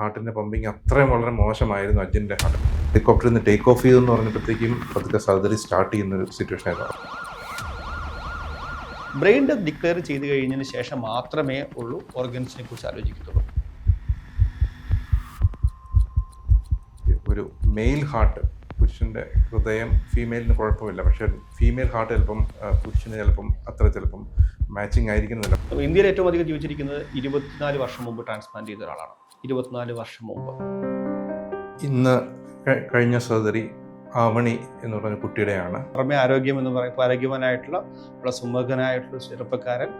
ഹാർട്ടിന്റെ പമ്പിങ് അത്രയും വളരെ മോശമായിരുന്നു അജിന്റെ ഹാർട്ട്. ഹെലികോപ്റ്ററിൽ നിന്ന് ടേക്ക് ഓഫ് ചെയ്തെന്ന് പറഞ്ഞപ്പോഴത്തേക്കും പതുക്കെ സർജറി സ്റ്റാർട്ട് ചെയ്യുന്ന ഒരു സിറ്റുവേഷൻ ആയിരുന്നു. ബ്രെയിൻ ഡെത്ത് ഡിക്ലെയർ ചെയ്ത് കഴിഞ്ഞതിന് ശേഷം മാത്രമേ ഉള്ളൂ ഓർഗൻസിനെ കുറിച്ച് ആലോചിക്കത്തുള്ളൂ. ഒരു മെയിൽ ഹാർട്ട് പുരുഷന്റെ ഹൃദയം ഫീമെയിലിന് കുഴപ്പമില്ല. പക്ഷേ ഫീമെയിൽ ഹാർട്ട് ചിലപ്പം പുരുഷന് ചിലപ്പം അത്ര ചിലപ്പം മാച്ചിങ് ആയിരിക്കുന്നില്ല ഇന്ത്യയിൽ ഏറ്റവും അധികം ജീവിച്ചിരിക്കുന്നത് ഇരുപത്തിനാല് വർഷം മുമ്പ് ട്രാൻസ്പ്ലാന്റ് ചെയ്ത ഒരാളാണ്. ഇരുപത്തിനാല് വർഷം മുമ്പ്. ഇന്ന് കഴിഞ്ഞ സഹോദരി ആവണി എന്ന് പറഞ്ഞ കുട്ടിയുടെയാണ്. പുറമെ ആരോഗ്യം എന്ന് പറയുമ്പോൾ ആരോഗ്യവാനായിട്ടുള്ള സുമുഖനായിട്ടുള്ള ചെറുപ്പക്കാരൻ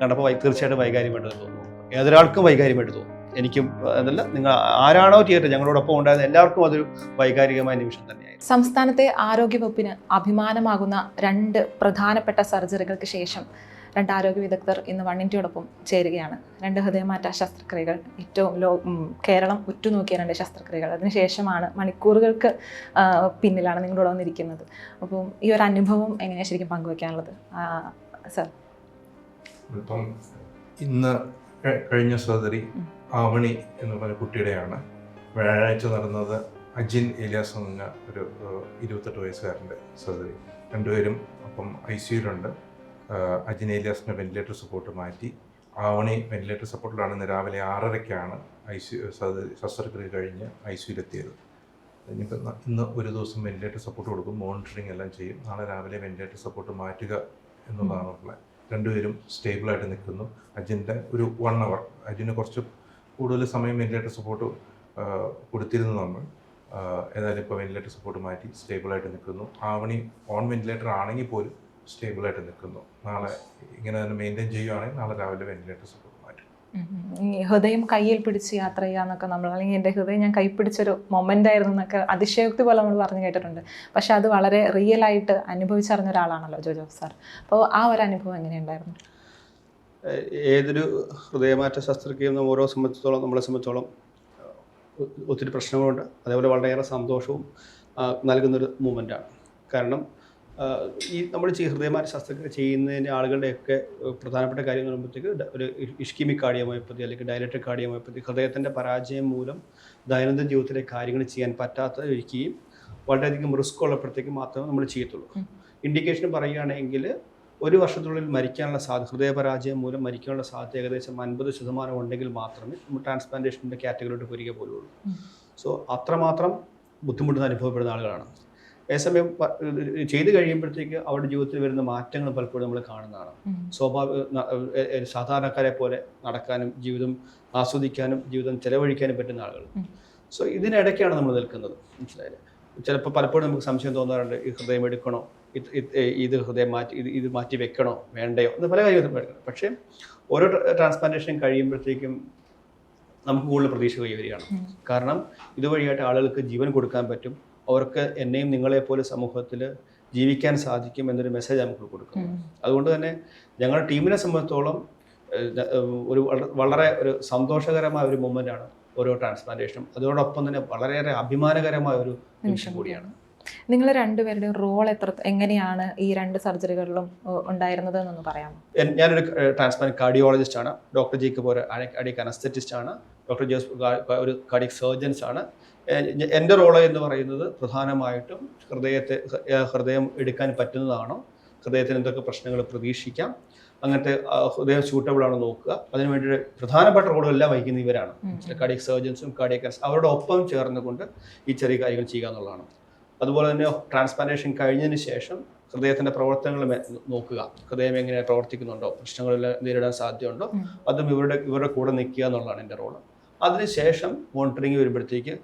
കണ്ടപ്പോൾ തീർച്ചയായിട്ടും വൈകാര്യമായിട്ട് തോന്നുന്നു ഏതൊരാൾക്കും വൈകാര്യമായിട്ട് തോന്നും. എനിക്കും അതല്ല നിങ്ങൾ ആരാണോ തിയേറ്റർ ഞങ്ങളോടൊപ്പം ഉണ്ടായിരുന്ന എല്ലാവർക്കും അതൊരു വൈകാരികമായ നിമിഷം തന്നെയായിരുന്നു. സംസ്ഥാനത്തെ ആരോഗ്യവകുപ്പിന് അഭിമാനമാകുന്ന രണ്ട് പ്രധാനപ്പെട്ട സർജറികൾക്ക് ശേഷം രണ്ട് ആരോഗ്യ വിദഗ്ധർ ഇന്ന് വണ്ണിന്റെയോടൊപ്പം ചേരുകയാണ്. രണ്ട് ഹൃദയമാറ്റ ശസ്ത്രക്രിയകൾ. ഏറ്റവും ലോ കേരളം ഉറ്റുനോക്കിയ രണ്ട് ശസ്ത്രക്രിയകൾ അതിനുശേഷമാണ് മണിക്കൂറുകൾക്ക് പിന്നിലാണ് നിങ്ങളോട് വന്നിരിക്കുന്നത്. അപ്പം ഈ ഒരു അനുഭവം എങ്ങനെയാണ് ശരിക്കും പങ്കുവയ്ക്കാനുള്ളത് സർ. ഇപ്പം ഇന്ന് കഴിഞ്ഞ സഹോദരി ആവണി എന്ന് പറഞ്ഞ കുട്ടിയുടെയാണ്. വ്യാഴാഴ്ച നടന്നത് അജിൻ ഏലിയാസ് എന്ന് പറഞ്ഞ ഒരു ഇരുപത്തെട്ട് വയസ്സുകാരന്റെ സഹോദരി രണ്ടുപേരും അപ്പം ഐ സിയുലുണ്ട് അജിൻ ഏലിയാസിന്റെ വെന്റിലേറ്റർ സപ്പോർട്ട് മാറ്റി. ആവണി വെന്റിലേറ്റർ സപ്പോർട്ടിലാണ് രാവിലെ ആറരയ്ക്കാണ് ഐ സി ശസ്ത്രക്രിയ കഴിഞ്ഞ് ഐ സിയിലെത്തിയത് ഇനിയിപ്പോൾ ന- ഇന്ന് ഒരു ദിവസം വെന്റിലേറ്റർ സപ്പോർട്ട് കൊടുക്കും മോണിറ്ററിംഗ് എല്ലാം ചെയ്യും. നാളെ രാവിലെ വെന്റിലേറ്റർ സപ്പോർട്ട് മാറ്റുക എന്നുള്ളതാണ് പ്ലാൻ രണ്ടുപേരും സ്റ്റേബിളായിട്ട് നിൽക്കുന്നു. അജിന്റെ ഒരു വൺ അവർ അജിന് കുറച്ച് കൂടുതൽ സമയം വെന്റിലേറ്റർ സപ്പോർട്ട് കൊടുത്തിരുന്നു നമ്മൾ. ഏതായാലും ഇപ്പോൾ വെന്റിലേറ്റർ സപ്പോർട്ട് മാറ്റി സ്റ്റേബിളായിട്ട് നിൽക്കുന്നു. ആവണി ഓൺ വെന്റിലേറ്റർ ആണെങ്കിൽ പോലും സ്റ്റേബിളായിട്ട് നിൽക്കുന്നു. നാളെ ഇങ്ങനെ തന്നെ മെയിന്റെയിൻ ചെയ്യുവാണെങ്കിൽ നാളെ രാവിലെ വെന്റിലേറ്റർ സപ്പോർട്ട് മാറ്റും. ഹൃദയം കയ്യിൽ പിടിച്ച് യാത്ര ചെയ്യാന്നൊക്കെ നമ്മൾ അല്ലെങ്കിൽ എന്റെ ഹൃദയം ഞാൻ കൈ പിടിച്ചൊരു മൊമെന്റ് ആയിരുന്നു എന്നൊക്കെ അതിശയോക്തി പോലെ നമ്മൾ പറഞ്ഞു കേട്ടിട്ടുണ്ട്. പക്ഷെ അത് വളരെ റിയൽ ആയിട്ട് അനുഭവിച്ചറിഞ്ഞ ഒരാളാണല്ലോ ജോജോ സാർ. അപ്പോൾ ആ ഒരു അനുഭവം എങ്ങനെയുണ്ടായിരുന്നു? ഏതൊരു ഹൃദയമാറ്റ ശസ്ത്രക്രിയയും ഓരോ സംബന്ധിച്ചോളം നമ്മളെ സംബന്ധിച്ചോളം ഒത്തിരി പ്രശ്നങ്ങളുണ്ട്. അതേപോലെ വളരെയേറെ സന്തോഷവും നൽകുന്നൊരു മൂമെന്റാണ് കാരണം ഈ നമ്മൾ ഹൃദയമാര ശസ്ത്രക്രിയ ചെയ്യുന്നതിന് ആളുകളുടെയൊക്കെ പ്രധാനപ്പെട്ട കാര്യം എന്ന് പറയുമ്പോഴത്തേക്ക് ഒരു ഇഷ്കിമിക് കാർഡിയോമയോപ്പതി അല്ലെങ്കിൽ ഡയലക്ട്രിക് കാർഡിയോമയോപ്പതി ഹൃദയത്തിന്റെ പരാജയം മൂലം ദൈനംദിന ജീവിതത്തിലെ കാര്യങ്ങൾ ചെയ്യാൻ പറ്റാത്ത ഇരിക്കുകയും വളരെയധികം റിസ്ക് ഉള്ളപ്പോഴത്തേക്ക് മാത്രമേ നമ്മൾ ചെയ്യത്തുള്ളൂ. ഇൻഡിക്കേഷൻ പറയുകയാണെങ്കിൽ ഒരു വർഷത്തിനുള്ളിൽ മരിക്കാനുള്ള സാധ്യത ഹൃദയപരാജയം മൂലം മരിക്കാനുള്ള സാധ്യത ഏകദേശം അൻപത് ശതമാനം ഉണ്ടെങ്കിൽ മാത്രമേ നമ്മൾ ട്രാൻസ്പ്ലാന്റേഷന്റെ കാറ്റഗറിയിലോട്ട് വരിക പോലുള്ളൂ. സോ അത്രമാത്രം ബുദ്ധിമുട്ട് അനുഭവപ്പെടുന്ന ആളുകളാണ്. അതേസമയം ചെയ്ത് കഴിയുമ്പോഴത്തേക്ക് അവരുടെ ജീവിതത്തിൽ വരുന്ന മാറ്റങ്ങൾ പലപ്പോഴും നമ്മൾ കാണുന്നതാണ്. സ്വാഭാവിക സാധാരണക്കാരെ പോലെ നടക്കാനും ജീവിതം ആസ്വദിക്കാനും ജീവിതം ചെലവഴിക്കാനും പറ്റുന്ന ആളുകൾ. സോ ഇതിനിടയ്ക്കാണ് നമ്മൾ നിൽക്കുന്നത്. മനസ്സിലായില്ലേ? ചിലപ്പോൾ പലപ്പോഴും നമുക്ക് സംശയം തോന്നാറുണ്ട് ഈ ഹൃദയം എടുക്കണോ? ഇത് ഹൃദയം മാറ്റി ഇത് ഇത് മാറ്റി വെക്കണോ? വേണ്ടയോ? എന്ന് പല കാര്യങ്ങളും പക്ഷേ ഓരോ ട്രാൻസ്പ്ലാന്റേഷൻ കഴിയുമ്പോഴത്തേക്കും നമുക്ക് കൂടുതൽ പ്രതീക്ഷ കൈവരികയാണ്. കാരണം ഇതുവഴിയായിട്ട് ആളുകൾക്ക് ജീവൻ കൊടുക്കാൻ പറ്റും അവർക്ക് എന്നെയും നിങ്ങളെപ്പോലെ സമൂഹത്തിൽ ജീവിക്കാൻ സാധിക്കും എന്നൊരു മെസ്സേജ് നമുക്ക് കൊടുക്കും. അതുകൊണ്ട് തന്നെ ഞങ്ങളുടെ ടീമിനെ സംബന്ധിച്ചോളം ഒരു വളരെ ഒരു സന്തോഷകരമായ ഒരു മൂമെന്റാണ് ഓരോ ട്രാൻസ്പ്ലാന്റേഷനും അതോടൊപ്പം തന്നെ വളരെയേറെ അഭിമാനകരമായ ഒരു നിമിഷം കൂടിയാണ്. നിങ്ങൾ രണ്ടുപേരുടെയും റോൾ എത്ര എങ്ങനെയാണ് ഈ രണ്ട് സർജറികളിലും ഉണ്ടായിരുന്നത് എന്നൊന്ന് പറയാമോ? ഞാനൊരു ട്രാൻസ്പ്ലാന്റ് കാർഡിയോളജിസ്റ്റ് ആണ്. ഡോക്ടർ ജേക്കബ് ഒരു അഡിക് അനസ്തറ്റിസ്റ്റ് ആണ്. ഡോക്ടർ ജോസ് ഒരു കാർഡിക് സർജൻസ് ആണ്. എന്റെ റോൾ എന്ന് പറയുന്നത് പ്രധാനമായിട്ടും ഹൃദയത്തെ ഹൃദയം എടുക്കാൻ പറ്റുന്നതാണോ ഹൃദയത്തിന് എന്തൊക്കെ പ്രശ്നങ്ങൾ പ്രതീക്ഷിക്കാം അങ്ങനത്തെ ഹൃദയം സൂട്ടബിൾ ആണോ നോക്കുക. അതിനുവേണ്ടി പ്രധാനപ്പെട്ട റോളുകളെല്ലാം വഹിക്കുന്ന ഇവരാണ്. കാർഡിയക് സർജൻസും കാർഡിയക് അവരുടെ ഒപ്പം ചേർന്നുകൊണ്ട് ഈ ചെറിയ കാര്യങ്ങൾ ചെയ്യുക എന്നുള്ളതാണ്. അതുപോലെ തന്നെ ട്രാൻസ്പ്ലാന്റേഷൻ കഴിഞ്ഞതിന് ശേഷം ഹൃദയത്തിന്റെ പ്രവർത്തനങ്ങൾ നോക്കുക. ഹൃദയം എങ്ങനെ പ്രവർത്തിക്കുന്നുണ്ടോ പ്രശ്നങ്ങളിൽ നേരിടാൻ സാധ്യതയുണ്ടോ അതും ഇവരുടെ ഇവരുടെ കൂടെ നിൽക്കുക എന്നുള്ളതാണ് എന്റെ റോൾ അതിനുശേഷം മോണിറ്ററിങ് വരുമ്പോഴത്തേക്ക്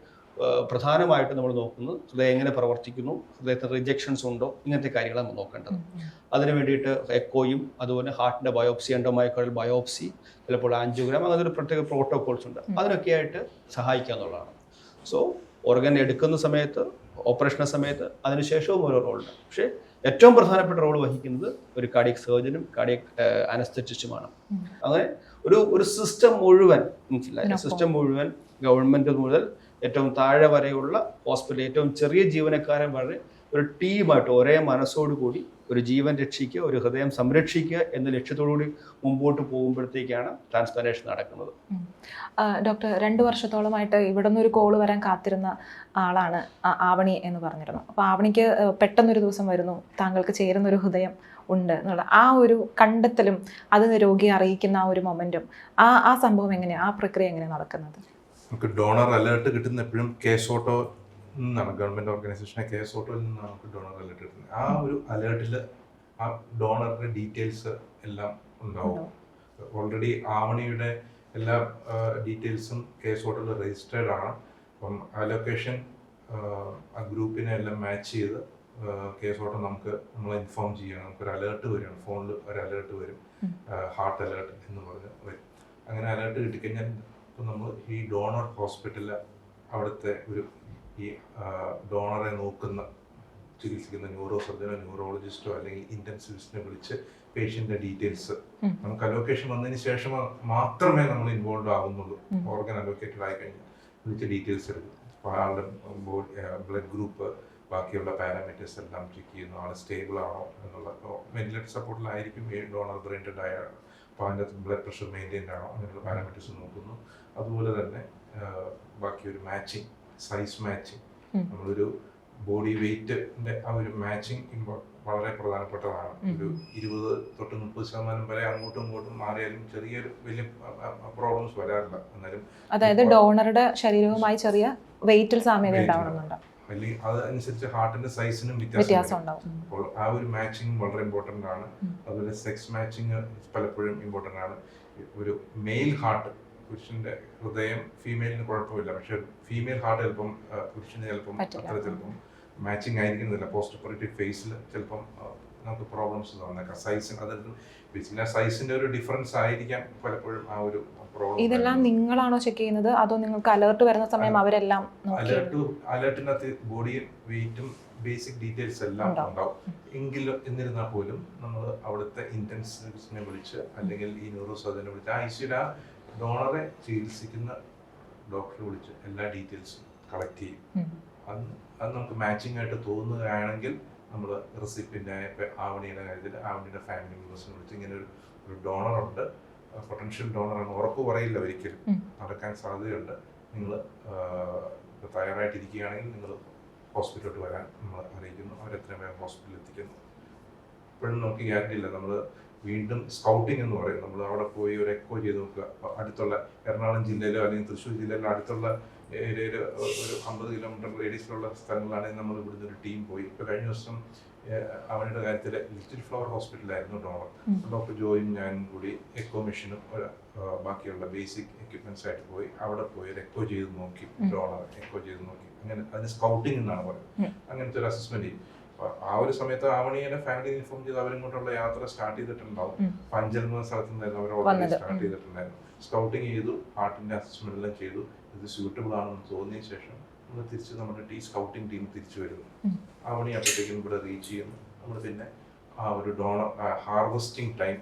പ്രധാനമായിട്ട് നമ്മൾ നോക്കുന്നത് ഹൃദയം എങ്ങനെ പ്രവർത്തിക്കുന്നു ഹൃദയത്തിന് റിജക്ഷൻസ് ഉണ്ടോ ഇങ്ങനത്തെ കാര്യങ്ങളാണ് നമ്മൾ നോക്കേണ്ടത്. അതിന് വേണ്ടിയിട്ട് എക്കോയും അതുപോലെ ഹാർട്ടിന്റെ ബയോപ്സി എൻഡോമൈക്കോഡൽ ബയോപ്സി ചിലപ്പോൾ ആൻജിയോഗ്രാം അങ്ങനെ ഒരു പ്രത്യേക പ്രോട്ടോകോൾസ് ഉണ്ട്. അതിനൊക്കെ ആയിട്ട് സഹായിക്കുക എന്നുള്ളതാണ്. സോ ഓർഗൻ എടുക്കുന്ന സമയത്ത് ഓപ്പറേഷന്റെ സമയത്ത് അതിനുശേഷവും ഓരോ റോളുണ്ട് പക്ഷേ ഏറ്റവും പ്രധാനപ്പെട്ട റോൾ വഹിക്കുന്നത് ഒരു കാർഡിയക് സർജനും കാർഡിയക് അനസ്തറ്റിസ്റ്റുമാണ്. അങ്ങനെ ഒരു ഒരു സിസ്റ്റം മുഴുവൻ മനസ്സിലായി? സിസ്റ്റം മുഴുവൻ ഗവൺമെന്റ് മുതൽ ഏറ്റവും താഴെ വരെയുള്ള ഹോസ്പിറ്റൽ ഏറ്റവും ചെറിയ ജീവനക്കാരൻ വരെ ഒരു ടീമായിട്ട് ഒരേ മനസ്സോടുകൂടി ഒരു ജീവൻ രക്ഷിക്കുക ഒരു ഹൃദയം സംരക്ഷിക്കുക എന്ന ലക്ഷ്യത്തോടുകൂടി മുമ്പോട്ട് പോകുമ്പോഴത്തേക്കാണ് ട്രാൻസ്പ്ലാന്റേഷൻ നടക്കുന്നത്. ഡോക്ടർ രണ്ട് വർഷത്തോളമായിട്ട് ഇവിടെ നിന്ന് ഒരു കോൾ വരാൻ കാത്തിരുന്ന ആളാണ് ആവണി എന്ന് പറഞ്ഞിരുന്നു. അപ്പോൾ ആവണിക്ക് പെട്ടെന്നൊരു ദിവസം വരുന്നു താങ്കൾക്ക് ചേരുന്ന ഒരു ഹൃദയം ഉണ്ട് എന്നുള്ള ആ ഒരു കണ്ടെത്തലും അത് രോഗിയെ അറിയിക്കുന്ന ആ ഒരു മൊമെന്റും ആ ആ സംഭവം എങ്ങനെയാണ് ആ പ്രക്രിയ എങ്ങനെയാണ് നടക്കുന്നത്? നമുക്ക് ഡോണർ അലേർട്ട് കിട്ടുന്ന എപ്പോഴും കേസ് ഓട്ടോ നിന്നാണ് ഗവൺമെന്റ് ഓർഗനൈസേഷനെ കേസ് ഓട്ടോയിൽ നിന്നാണ് നമുക്ക് ഡോണർ അലേർട്ട് കിട്ടുന്നത്. ആ ഒരു അലേർട്ടിൽ ആ ഡോണറിന്റെ ഡീറ്റെയിൽസ് എല്ലാം ഉണ്ടാവും. ഓൾറെഡി ആവണിയുടെ എല്ലാ ഡീറ്റെയിൽസും കേസ് ഓട്ടോയിൽ രജിസ്റ്റേർഡ് ആണ്. അപ്പം ആ ലൊക്കേഷൻ ആ ഗ്രൂപ്പിനെ എല്ലാം മാച്ച് ചെയ്ത് കേസ് ഓട്ടം നമുക്ക് നമ്മൾ ഇൻഫോം ചെയ്യണം. നമുക്കൊരു അലേർട്ട് വരികയാണ്. ഫോണിൽ ഒരു അലേർട്ട് വരും. ഹാർട്ട് അലേർട്ട് എന്ന് പറഞ്ഞ് വരും. അങ്ങനെ അലേർട്ട് കിട്ടിക്കഴിഞ്ഞാൽ ഇപ്പം നമ്മൾ ഈ ഡോണർ ഹോസ്പിറ്റലിൽ അവിടുത്തെ ഒരു ഈ ഡോണറെ നോക്കുന്ന ചികിത്സിക്കുന്ന ന്യൂറോ സർജനോ ന്യൂറോളജിസ്റ്റോ അല്ലെങ്കിൽ ഇന്റൻസിവിസ്റ്റിനെ വിളിച്ച് പേഷ്യന്റെ ഡീറ്റെയിൽസ്. നമുക്ക് അലോക്കേഷൻ വന്നതിന് ശേഷം മാത്രമേ നമ്മൾ ഇൻവോൾവ് ആവുന്നുള്ളൂ. ഓർഗൻ അലോക്കേറ്റഡ് ആയി കഴിഞ്ഞാൽ വിളിച്ച് ഡീറ്റെയിൽസ് എടുക്കും. അപ്പോൾ ആളുടെ ബ്ലഡ് ഗ്രൂപ്പ് ബാക്കിയുള്ള പാരാമീറ്റേഴ്സ് എല്ലാം ചെക്ക് ചെയ്യുന്നു. ആൾ സ്റ്റേബിൾ ആണോ എന്നുള്ള വെന്റിലേറ്റർ സപ്പോർട്ടിലായിരിക്കും ഡോണർ ബ്രെയിൻഡ് ആയ അപ്പോൾ അതിന്റെ ബ്ലഡ് പ്രഷർ മെയിന്റെയിൻ ആണോ അങ്ങനെയുള്ള പാരാമീറ്റേഴ്സ് നോക്കുന്നു. അതുപോലെ തന്നെ ബാക്കി ഒരു മാച്ചിങ് സൈസ് മാച്ചിങ്. നമ്മളൊരു ബോഡി വെയിറ്റിന്റെ ആ ഒരു മാച്ചിങ് വളരെ പ്രധാനപ്പെട്ടതാണ്. ഒരു ഇരുപത് തൊട്ട് മുപ്പത് ശതമാനം വരെ അങ്ങോട്ടും ഇങ്ങോട്ടും മാറിയാലും ചെറിയൊരു വലിയ പ്രോബ്ലംസ് വരാറില്ല. എന്നാലും അതായത് ഡോണറുടെ ശരീരവുമായി ചെറിയ വെയിറ്റിൽ സാമ്യത ഉണ്ടാവണമെന്നുണ്ട്. അല്ലെങ്കിൽ അതനുസരിച്ച് ഹാർട്ടിന്റെ സൈസിനും വ്യത്യാസം ഉണ്ടാവും. അപ്പോൾ ആ ഒരു മാച്ചിങ് വളരെ ഇമ്പോർട്ടന്റ് ആണ്. അതുപോലെ സെക്സ് മാച്ചിങ് പലപ്പോഴും ഇമ്പോർട്ടന്റ് ആണ്. ഒരു മെയിൽ ഹാർട്ട് പുരുഷന്റെ ഹൃദയം ഫീമെയിലിന് കുഴപ്പമില്ല. പക്ഷെ ഫീമെയിൽ ഹാർട്ട് ചിലപ്പം പുരുഷന് ചിലപ്പം. അത്ര ചിലപ്പം മാച്ചിങ് ആയിരിക്കുന്നില്ല. പോസ്റ്റ് ഓപ്പറേറ്റീവ് ഫേസിൽ ചിലപ്പം നമുക്ക് പ്രോബ്ലംസ് വന്നേക്കാം. സൈസ് അതായത് ബേസിക്കലി ആ സൈസിന്റെ ഒരു ഡിഫറൻസ് ആയിരിക്കാം പലപ്പോഴും ആ ഒരു ഇതെല്ലാം നിങ്ങളാണോ ചെക്ക് ചെയ്യുന്നത്? അതോ നിങ്ങൾക്ക് അലേർട്ട് വരുന്ന സമയം അവരെല്ലാം അലേർട്ട് അലേർട്ടിനകത്ത് ബോഡിയും വെയിറ്റും ബേസിക് ഡീറ്റെയിൽസ് എല്ലാം ഉണ്ടാവും. എങ്കിലും എന്നിരുന്നാൽ പോലും നമ്മൾ അവിടുത്തെ ഇന്റൻസിനെ വിളിച്ച് അല്ലെങ്കിൽ ഈ ന്യൂറോ സർജനെ വിളിച്ച് ആ ഐസിയുടെ ഡോണറെ ചികിത്സിക്കുന്ന ഡോക്ടറെ വിളിച്ച് എല്ലാ ഡീറ്റെയിൽസും കളക്ട് ചെയ്യും. ഉം. അത് നമുക്ക് മാച്ചിങ് ആയിട്ട് തോന്നുകയാണെങ്കിൽ നമ്മൾ റെസിപ്പിന്റെ ആവണിയുടെ കാര്യത്തിൽ ആവണിയുടെ ഫാമിലി മെമ്പേഴ്സിനെ വിളിച്ച് ഇങ്ങനെ ഒരു ഒരു ഡോണറുണ്ട് പൊട്ടൻഷ്യൽ ഡോണർ ആണ് ഉറപ്പ് പറയില്ല ഒരിക്കലും. നടക്കാൻ സാധ്യതയുണ്ട്. നിങ്ങൾ തയ്യാറായിട്ടിരിക്കുകയാണെങ്കിൽ നിങ്ങൾ ഹോസ്പിറ്റലിലോട്ട് വരാൻ നമ്മൾ അറിയിക്കുന്നു. അവരെത്രയും വേഗം ഹോസ്പിറ്റലിൽ എത്തിക്കുന്നു. ഇപ്പോഴും നമുക്ക് ഗ്യാരണ്ടി ഇല്ല. നമ്മൾ വീണ്ടും സ്കൗട്ടിംഗ് എന്ന് പറയും. നമ്മൾ അവിടെ പോയി ഒരു എക്കോ ചെയ്ത് നോക്കുക. അടുത്തുള്ള എറണാകുളം ജില്ലയിലോ അല്ലെങ്കിൽ തൃശ്ശൂർ ജില്ലയിലോ അടുത്തുള്ള ഏരിയയിൽ ഒരു അമ്പത് കിലോമീറ്റർ റേഡിയസിലുള്ള സ്ഥലങ്ങളാണെങ്കിൽ നമ്മൾ ഇവിടുന്ന് ഒരു ടീം പോയി. ഇപ്പോൾ കഴിഞ്ഞ ദിവസം അവരുടെ കാര്യത്തിൽ ലിറ്റിൽ ഫ്ലവർ ഹോസ്പിറ്റലായിരുന്നു ഡോണർ. ഡോക്ടർ ജോയും ഞാനും കൂടി എക്കോ മെഷീനും ബാക്കിയുള്ള ബേസിക് എക്യുപ്മെന്റ്സ് ആയിട്ട് പോയി അവിടെ പോയി ഒരു എക്കോ ചെയ്ത് നോക്കി ഡോളർ ഡോണർ എക്കോ ചെയ്ത് നോക്കി. അങ്ങനെ അതിന് സ്കൗട്ടിംഗ് എന്നാണ് പറയുന്നത്. അങ്ങനത്തെ ഒരു അസസ്മെന്റ് ചെയ്യും ആ ഒരു സമയത്ത് ആവണിയുടെ ഫാമിലി ഇൻഫോം ചെയ്ത് അവരിങ്ങോട്ടുള്ള യാത്ര സ്റ്റാർട്ട് ചെയ്തിട്ടുണ്ടാവും. പഞ്ചൽ എന്ന സ്ഥലത്ത് നിന്നായിരുന്നു അവർ ഓൾറെഡി സ്റ്റാർട്ട് ചെയ്തിട്ടുണ്ടായിരുന്നു സ്കൗട്ടിങ് ചെയ്തു ഹാർട്ടിന്റെ അസസ്മെന്റ് എല്ലാം ചെയ്തു. ഇത് സ്യൂട്ടബിൾ ആണെന്ന് തോന്നിയ ശേഷം നമ്മൾ തിരിച്ച് നമ്മുടെ ടീ സ്കൗട്ടിംഗ് ടീം തിരിച്ചു വരുന്നു. ആ ആവണി അപ്പോഴത്തേക്കും ഇവിടെ റീച്ച് ചെയ്യുന്നു. നമ്മൾ പിന്നെ ആ ഒരു ഡോണർ ഹാർവെസ്റ്റിംഗ് ടൈം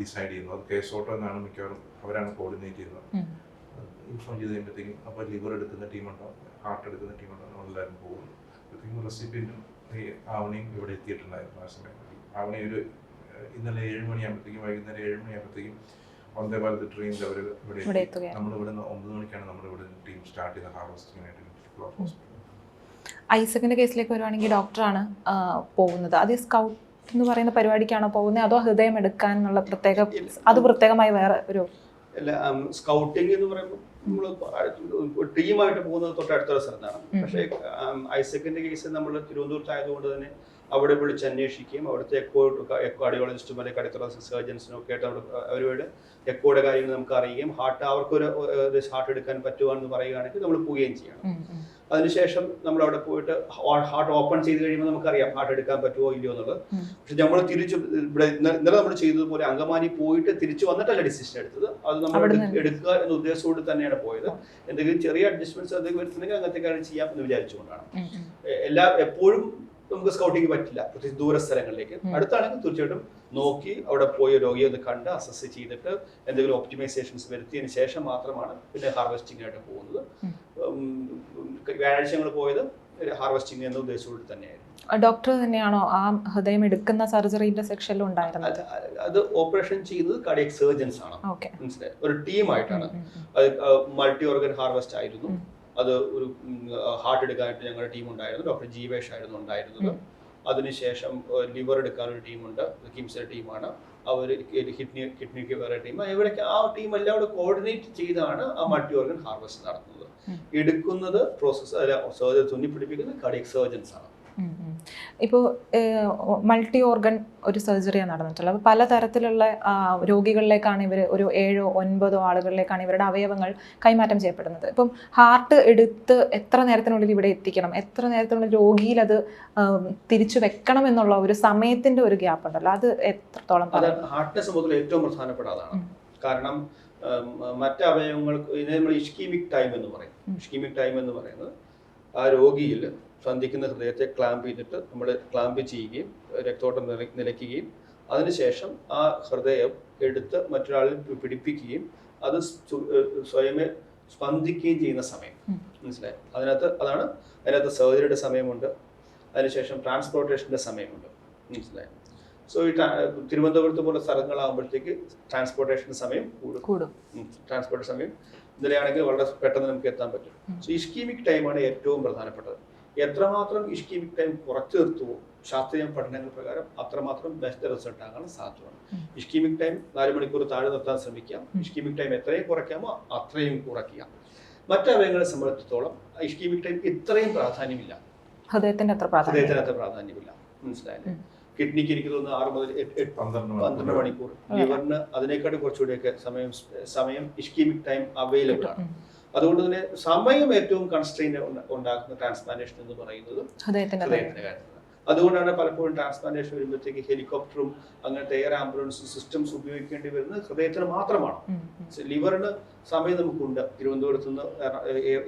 ഡിസൈഡ് ചെയ്യുന്നു അത് കേസ് ഓട്ടോ എന്നാണ് മിക്കവാറും അവരാണ് കോർഡിനേറ്റ് ചെയ്യുന്നത്. ഇൻഫോം ചെയ്ത് കഴിയുമ്പോഴത്തേക്കും അപ്പോൾ ലിവർ എടുക്കുന്ന ടീമുണ്ടാവും ഹാർട്ട് എടുക്കുന്ന ടീമുണ്ടാവും നമ്മളെല്ലാവരും പോകുന്നു. അപ്പോഴത്തേക്കും റെസിപ്പിയും ഈ ആവണിയും ഇവിടെ എത്തിയിട്ടുണ്ടായിരുന്നു ആ സമയം ആവണി ഒരു ഇന്നലെ ഏഴ് മണിയാകുമ്പോഴത്തേക്കും വൈകുന്നേരം ഏഴ് മണിയാകുമ്പോഴത്തേക്കും വന്ദേ ഭാരത് ട്രെയിനിൽ അവർ ഇവിടെ ഇവിടെ നമ്മൾ ഇവിടെ ഒമ്പത് മണിക്കാണ് നമ്മൾ ഇവിടെ ടീം സ്റ്റാർട്ട് ചെയ്ത ഹാർവസ്റ്റിങ്ങിനായിട്ട് ഹോസ്പിറ്റൽ ഐസക്കിന്റെ കേസിലേക്ക് വരുവാണെങ്കിൽ ഡോക്ടറാണ് പോകുന്നത്. അത് സ്കൗട്ട് എന്ന് പറയുന്ന പരിപാടിക്കാണോ പോകുന്നത്? അതോ ഹൃദയം എടുക്കാൻ എന്നുള്ള പ്രത്യേക അത് പ്രത്യേകമായി വേറെ ഒരു അല്ല സ്കൗട്ടിംഗ് എന്ന് പറയുമ്പോൾ നമ്മൾ ടീമായിട്ട് പോകുന്നത് തൊട്ടടുത്തുള്ള സ്ഥലത്താണ്. പക്ഷേ ഐസക്കിന്റെ കേസ് നമ്മൾ തിരുവനന്തപുരത്ത് ആയതുകൊണ്ട് തന്നെ അവിടെ വിളിച്ച് അന്വേഷിക്കുകയും അവിടുത്തെ എക്കോ കാർഡിയോളജിസ്റ്റും അല്ലെങ്കിൽ അടുത്തുള്ള സർജൻസിനും ഒക്കെ ആയിട്ട് അവരോട് എക്കോയുടെ കാര്യങ്ങൾ നമുക്ക് അറിയുകയും ഹാർട്ട് അവർക്കൊരു ഹാർട്ട് എടുക്കാൻ പറ്റുവാണെന്ന് പറയുകയാണെങ്കിൽ നമ്മൾ പോവുകയും ചെയ്യണം. അതിനുശേഷം നമ്മൾ അവിടെ പോയിട്ട് ഹാർട്ട് ഓപ്പൺ ചെയ്ത് കഴിയുമ്പോൾ നമുക്കറിയാം ഹാർട്ട് എടുക്കാൻ പറ്റുമോ ഇല്ലയോ എന്നുള്ളത്. പക്ഷെ നമ്മൾ തിരിച്ചു ഇവിടെ ഇന്ന- ഇന്നലെ നമ്മൾ ചെയ്തതുപോലെ അങ്കമാനി പോയിട്ട് തിരിച്ചു വന്നിട്ടല്ല ഡിസിഷൻ എടുത്തത്. അത് നമ്മൾ എടുക്കുക എന്ന ഉദ്ദേശത്തോട് തന്നെയാണ് പോയത്. എന്തെങ്കിലും ചെറിയ അഡ്ജസ്റ്റ്മെന്റ്സ് എന്തെങ്കിലും വരുത്തുന്നെങ്കിൽ അങ്ങനത്തെ കാര്യം ചെയ്യാം എന്ന് വിചാരിച്ചുകൊണ്ടാണ്. എല്ലാ എപ്പോഴും നമുക്ക് സ്കൗട്ടിങ് പറ്റില്ല. പ്രത്യേകിച്ച് ദൂര സ്ഥലങ്ങളിലേക്ക്. അടുത്താണെങ്കിൽ തീർച്ചയായിട്ടും നോക്കി അവിടെ പോയി രോഗിയെ ഒന്ന് കണ്ട് അസസ് ചെയ്തിട്ട് എന്തെങ്കിലും ഒപ്റ്റിമൈസേഷൻസ് വരുത്തിയതിന് ശേഷം മാത്രമാണ് പിന്നെ ഹാർവെസ്റ്റിംഗ് ആയിട്ട് പോകുന്നത്. വ്യാഴാഴ്ച ഞങ്ങൾ പോയത്. ഹാർവെസ്റ്റിംഗ് എന്ന ഉദ്ദേശത്തോട് തന്നെയായിരുന്നു. ഡോക്ടർ തന്നെയാണോ ആ ഹൃദയം എടുക്കുന്ന സർജറിന്റെ സെക്ഷനിൽ ഉണ്ടായിരുന്നത്? അത് ഓപ്പറേഷൻ ചെയ്യുന്നത് കാർഡിയക് സർജൻസ് ആണ്. മനസ്സിലായി? ഒരു ടീമായിട്ടാണ് അത് മൾട്ടി ഓർഗൻ ഹാർവെസ്റ്റ് ആയിരുന്നു. അത് ഒരു ഹാർട്ട് എടുക്കാനായിട്ട് ഞങ്ങളുടെ ടീം ഉണ്ടായിരുന്നു. ഡോക്ടർ ജീവേഷ് ആയിരുന്നു ഉണ്ടായിരുന്നത്. അതിനുശേഷം ലിവർ എടുക്കാൻ ഒരു ടീമുണ്ട് കിംസിന്റെ ടീമാണ് അവർ കിഡ്നി കിഡ്നിക്ക് വേറെ ടീം ഇവിടേക്ക് ആ ടീം എല്ലാം കൂടെ കോർഡിനേറ്റ് ചെയ്താണ് ആ മൾട്ടി ഓർഗൻ ഹാർവെസ്റ്റ് നടത്തുന്നത്. എടുക്കുന്നത് പ്രോസസ്സ് അല്ല സർജൻ തുന്നി പിടിപ്പിക്കുന്നത് കാർഡിയക് സർജൻസ് ആണ്. ഇപ്പോൾ മൾട്ടി ഓർഗൻ ഒരു സർജറിയാണ് നടന്നിട്ടുള്ളത്. അപ്പോൾ പലതരത്തിലുള്ള രോഗികളിലേക്കാണ് ഇവർ ഒരു ഏഴോ ഒൻപതോ ആളുകളിലേക്കാണ് ഇവരുടെ അവയവങ്ങൾ കൈമാറ്റം ചെയ്യപ്പെടുന്നത്. ഇപ്പം ഹാർട്ട് എടുത്ത് എത്ര നേരത്തിനുള്ളിൽ ഇവിടെ എത്തിക്കണം? എത്ര നേരത്തിനുള്ളിൽ രോഗിയിൽ അത് തിരിച്ചു വെക്കണം എന്നുള്ള ഒരു സമയത്തിന്റെ ഒരു ഗ്യാപ്പ് ഉണ്ടല്ലോ. അത് എത്രത്തോളം ഹാർട്ടിനെ സംബന്ധിച്ച് ഏറ്റവും പ്രധാനപ്പെട്ട അതാണ്. കാരണം മറ്റ് അവയവങ്ങൾക്ക് ഇതിനെ നമ്മൾ ഇഷ്കീമിക് ടൈം എന്ന് പറയും. ഇഷ്കീമിക് ടൈം എന്ന് പറയുന്നത് ആ രോഗിയിൽ സന്ധിക്കുന്ന ഹൃദയത്തെ ക്ലാമ്പ് ചെയ്തിട്ട് നമ്മൾ ക്ലാമ്പ് ചെയ്യുകയും രക്തോട്ടം നില നിലയ്ക്കുകയും അതിനുശേഷം ആ ഹൃദയം എടുത്ത് മറ്റൊരാളിൽ പിടിപ്പിക്കുകയും അത് സ്വയമേ സ്പന്ദിക്കുകയും ചെയ്യുന്ന സമയം. മനസ്സിലായി? അതിനകത്ത് അതാണ് അതിനകത്ത് സർജറിയുടെ സമയമുണ്ട്. അതിനുശേഷം ട്രാൻസ്പോർട്ടേഷന്റെ സമയമുണ്ട്. മനസ്സിലായി? സോ ഈ തിരുവനന്തപുരത്ത് പോലെ സ്ഥലങ്ങളാകുമ്പോഴത്തേക്ക് ട്രാൻസ്പോർട്ടേഷന്റെ സമയം കൂടും. കൂടും. ട്രാൻസ്പോർട്ട് സമയം. ഇതിലാണെങ്കിൽ വളരെ പെട്ടെന്ന് നമുക്ക് എത്താൻ പറ്റും. സോ ഇഷ്കീമിക് ടൈമാണ് ഏറ്റവും പ്രധാനപ്പെട്ടത്. എത്രമാത്രം ഇഷ്കീമിക് ടൈം കുറച്ചു നിർത്തുമോ ശാസ്ത്രീയ പഠനങ്ങൾ പ്രകാരം അത്രമാത്രം ബെസ്റ്റ് റിസൾട്ട് ആകാൻ സാധ്യമാണ്. ഇഷ്കീമിക് ടൈം നാല് മണിക്കൂർ താഴെ നിർത്താൻ ശ്രമിക്കാം. ഇഷ്കീമിക് ടൈം എത്രയും കുറയ്ക്കാമോ അത്രയും കുറയ്ക്കുക മറ്റവയങ്ങളെ സംബന്ധിച്ചിടത്തോളം ഇഷ്കീമിക് ടൈം ഇത്രയും പ്രാധാന്യമില്ല. ഹൃദയത്തിന് അത്ര പ്രാധാന്യം ഹൃദയത്തിന് അത്ര പ്രാധാന്യമില്ല. മനസ്സിലായില്ലേ. കിഡ്നിക്ക് എനിക്ക് തോന്നുന്നു ആറ് മുതൽ പന്ത്രണ്ട് മണിക്കൂർ. ലിവറിന് അതിനേക്കാട്ടും കുറച്ചുകൂടിയൊക്കെ സമയം സമയം ഇഷ്കീമിക് ടൈം അവൈലബിൾ ആണ്. അതുകൊണ്ട് തന്നെ സമയം ഏറ്റവും കൺസ്ട്രെയിൻ ഉണ്ടാക്കുന്ന ട്രാൻസ്പ്ലാന്റേഷൻ എന്ന് പറയുന്നത് ഹൃദയത്തിന്റെ കാര്യത്തിലാണ് അതുകൊണ്ടാണ് പലപ്പോഴും ട്രാൻസ്പ്ലാന്റേഷൻ വരുമ്പോഴത്തേക്ക് ഹെലികോപ്റ്ററും അങ്ങനത്തെ എയർ ആംബുലൻസും സിസ്റ്റംസ് ഉപയോഗിക്കേണ്ടി വരുന്നത് ഹൃദയത്തിന് മാത്രമാണ്. ലിവറിന് സമയം നമുക്കുണ്ട്. തിരുവനന്തപുരത്ത് നിന്ന്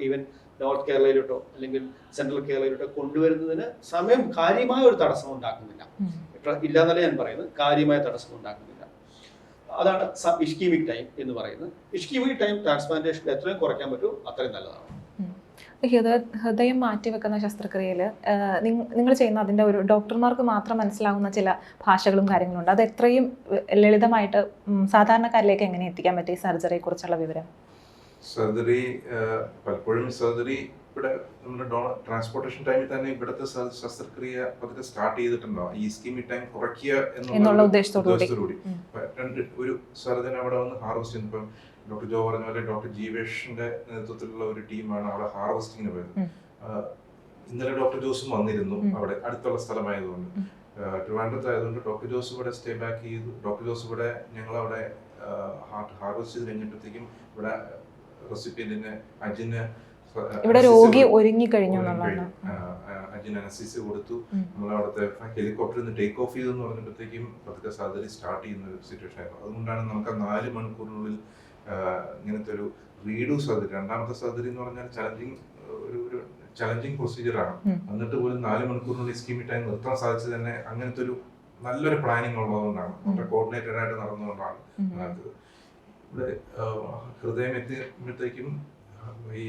ഈവൻ നോർത്ത് കേരളയിലോട്ടോ അല്ലെങ്കിൽ സെൻട്രൽ കേരളയിലോട്ടോ കൊണ്ടുവരുന്നതിന് സമയം കാര്യമായ ഒരു തടസ്സം ഉണ്ടാക്കുന്നില്ല. ഇല്ലാന്നല്ല ഞാൻ പറയുന്നത് കാര്യമായ തടസ്സം ഉണ്ടാക്കുന്നില്ല. അതാണ് ഇഷ്കീമിക് ടൈം എന്ന് പറയുന്നത്. ഇഷ്കീമിക് ടൈം ട്രാൻസ്പ്ലാന്റേഷൻ എത്രയും കുറയ്ക്കാൻ പറ്റുമോ അത്രയും നല്ലതാണ്. ഹൃദയ ഹൃദയം മാറ്റിവെക്കുന്ന ശസ്ത്രക്രിയയിൽ നിങ്ങൾ ചെയ്യുന്ന അതിന്റെ ഒരു ഡോക്ടർമാർക്ക് മാത്രം മനസ്സിലാവുന്ന ചില ഭാഷകളും കാര്യങ്ങളും ഉണ്ട് അത് എത്രയും ലളിതമായിട്ട് സാധാരണക്കാരിലേക്ക് എങ്ങനെ എത്തിക്കാൻ പറ്റും ഈ സർജറിയെ കുറിച്ചുള്ള വിവരം? സർജറി പലപ്പോഴും സർജറി ഇവിടെ നമ്മുടെ ട്രാൻസ്പോർട്ടേഷൻ ടൈമിൽ തന്നെ ഇവിടുത്തെ ശസ്ത്രക്രിയ പതുക്കെ സ്റ്റാർട്ട് ചെയ്തിട്ടുണ്ടോ? ഈ സ്കീമിൽ ടൈം കുറയ്ക്കുക എന്നുള്ള ഉദ്ദേശത്തോടുകൂടി. രണ്ട് ഒരു സർജൻ അവിടെ വന്ന് ഹാർവസ്റ്റ് ചെയ്യുന്നു. ഇപ്പം ഡോക്ടർ ജോ പറഞ്ഞ പോലെ ഡോക്ടർ ജീവേഷിന്റെ നേതൃത്വത്തിലുള്ള ഒരു ടീമാണ് അവിടെ ഹാർവസ്റ്റിങ്ങിന് പോയത്. ഇന്നലെ ഡോക്ടർ ജോസും വന്നിരുന്നു അവിടെ അടുത്തുള്ള സ്ഥലമായതുകൊണ്ട്. ഉം. ആ, ട്രിവാൻഡ്രത്ത് ആയതുകൊണ്ട് ഡോക്ടർ ജോസ് ഇവിടെ സ്റ്റേ ബാക്ക് ചെയ്തു. ഡോക്ടർ ജോസ് ഇവിടെ ഞങ്ങൾ അവിടെ ഹാർവസ്റ്റ് ചെയ്ത് കഴിഞ്ഞപ്പോഴത്തേക്കും ഇവിടെ റെസിപ്പിയന്റിന് അജിന് ഇവിടെ രോഗി ഒരുങ്ങി കഴിഞ്ഞു. എന്നുള്ളതാണ് അജിന് കൊടുത്തു. നമ്മൾ അവിടുത്തെ ഹെലികോപ്റ്ററിൽ നിന്ന് ടേക്ക് ഓഫ് ചെയ്തെന്ന് പറഞ്ഞപ്പോഴത്തേക്കും പതുക്കെ സർജറി സ്റ്റാർട്ട് ചെയ്യുന്ന ഒരു സിറ്റുവേഷൻ ആയിരുന്നു. അതുകൊണ്ടാണ് നമുക്ക് ആ നാല് മണിക്കൂറിനുള്ളിൽ ഇങ്ങനത്തെ ഒരു റീഡു സർജറി രണ്ടാമത്തെ സർജറി എന്ന് പറഞ്ഞാൽ ചലഞ്ചിങ് ഒരു ഒരു ചലഞ്ചിങ് പ്രൊസീജിയറാണ് ആണ്. എന്നിട്ട് പോലും നാല് മണിക്കൂറിനുള്ളിൽ സ്കീമി ടൈം നിർത്താൻ സാധിച്ചത് തന്നെ അങ്ങനത്തെ ഒരു നല്ലൊരു പ്ലാനിങ് ഉള്ളതുകൊണ്ടാണ്. വളരെ കോർഡിനേറ്റഡ് ആയിട്ട് നടന്നുകൊണ്ടാണ്. ഇവിടെ ഹൃദയം എത്തിയപ്പോഴത്തേക്കും ഈ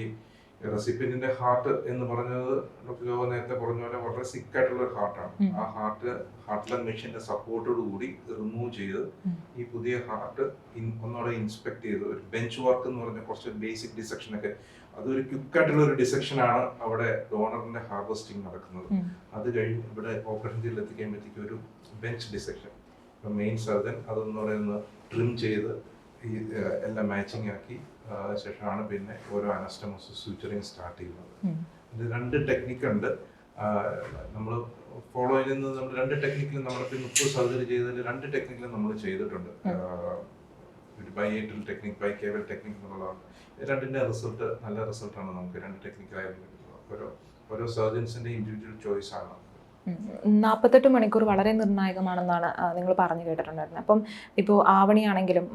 റെസിപ്പിയന്റിന്റെ ഹാർട്ട് എന്ന് പറഞ്ഞത് ഡോക്ടർ ജോ നേരത്തെ പറഞ്ഞ പോലെ വളരെ സിക്ക് ആയിട്ടുള്ള ഒരു ഹാർട്ടാണ് ആ ഹാർട്ട് ഹാർട്ട് ലാൻഡ് മെഷീന്റെ സപ്പോർട്ടോട് കൂടി റിമൂവ് ചെയ്ത് ഈ പുതിയ ഹാർട്ട് ഒന്നുകൂടെ ഇൻസ്പെക്ട് ചെയ്ത് ഒരു ബെഞ്ച് വർക്ക് എന്ന് പറഞ്ഞ കുറച്ച് ബേസിക് ഡിസെക്ഷൻ ഒക്കെ. അതൊരു ക്വിക്ക് ആയിട്ടുള്ള ഒരു ഡിസെക്ഷൻ ആണ് അവിടെ ഡോണറിന്റെ ഹാർവസ്റ്റിംഗ് നടക്കുന്നത്. അത് കഴിഞ്ഞ് ഇവിടെ ഓപ്പറേഷൻ തിയേറ്ററിൽ എത്തിക്കുമ്പോഴത്തേക്ക് ഒരു ബെഞ്ച് ഡിസെക്ഷൻ മെയിൻ സർജൻ അതൊന്നുകൂടെ ഒന്ന് ട്രിം ചെയ്ത് ഈ എല്ലാം മാച്ചിങ് ആക്കി ശേഷമാണ് പിന്നെ ഓരോ അനസ്റ്റമോസ് സൂച്ചറിങ് സ്റ്റാർട്ട് ചെയ്യുന്നത്. ഇത് രണ്ട് ടെക്നിക്ക് ഉണ്ട്. നമ്മൾ ഫോളോ ചെയ്യുന്നത് നമ്മൾ രണ്ട് ടെക്നിക്കിലും നമ്മളിപ്പോൾ മുപ്പത് സർജറി ചെയ്തതിൽ രണ്ട് ടെക്നിക്കിലും നമ്മൾ ചെയ്തിട്ടുണ്ട്. By atrial technique bicaval technique എന്നുള്ളതാണ്. രണ്ടിന്റെ റിസൾട്ട് നല്ല റിസൾട്ടാണ് നമുക്ക് രണ്ട് ടെക്നിക്കായാലും ഓരോ ഓരോ സർജൻസിന്റെ ഇൻഡിവിജ്വൽ ചോയ്സ് ആണ്. നാൽപ്പത്തെട്ട് മണിക്കൂർ വളരെ നിർണായകമാണെന്നാണ് നിങ്ങൾ പറഞ്ഞു കേട്ടിട്ടുണ്ടായിരുന്നത്. അപ്പം ഇപ്പോൾ ആവണിയാണെങ്കിലും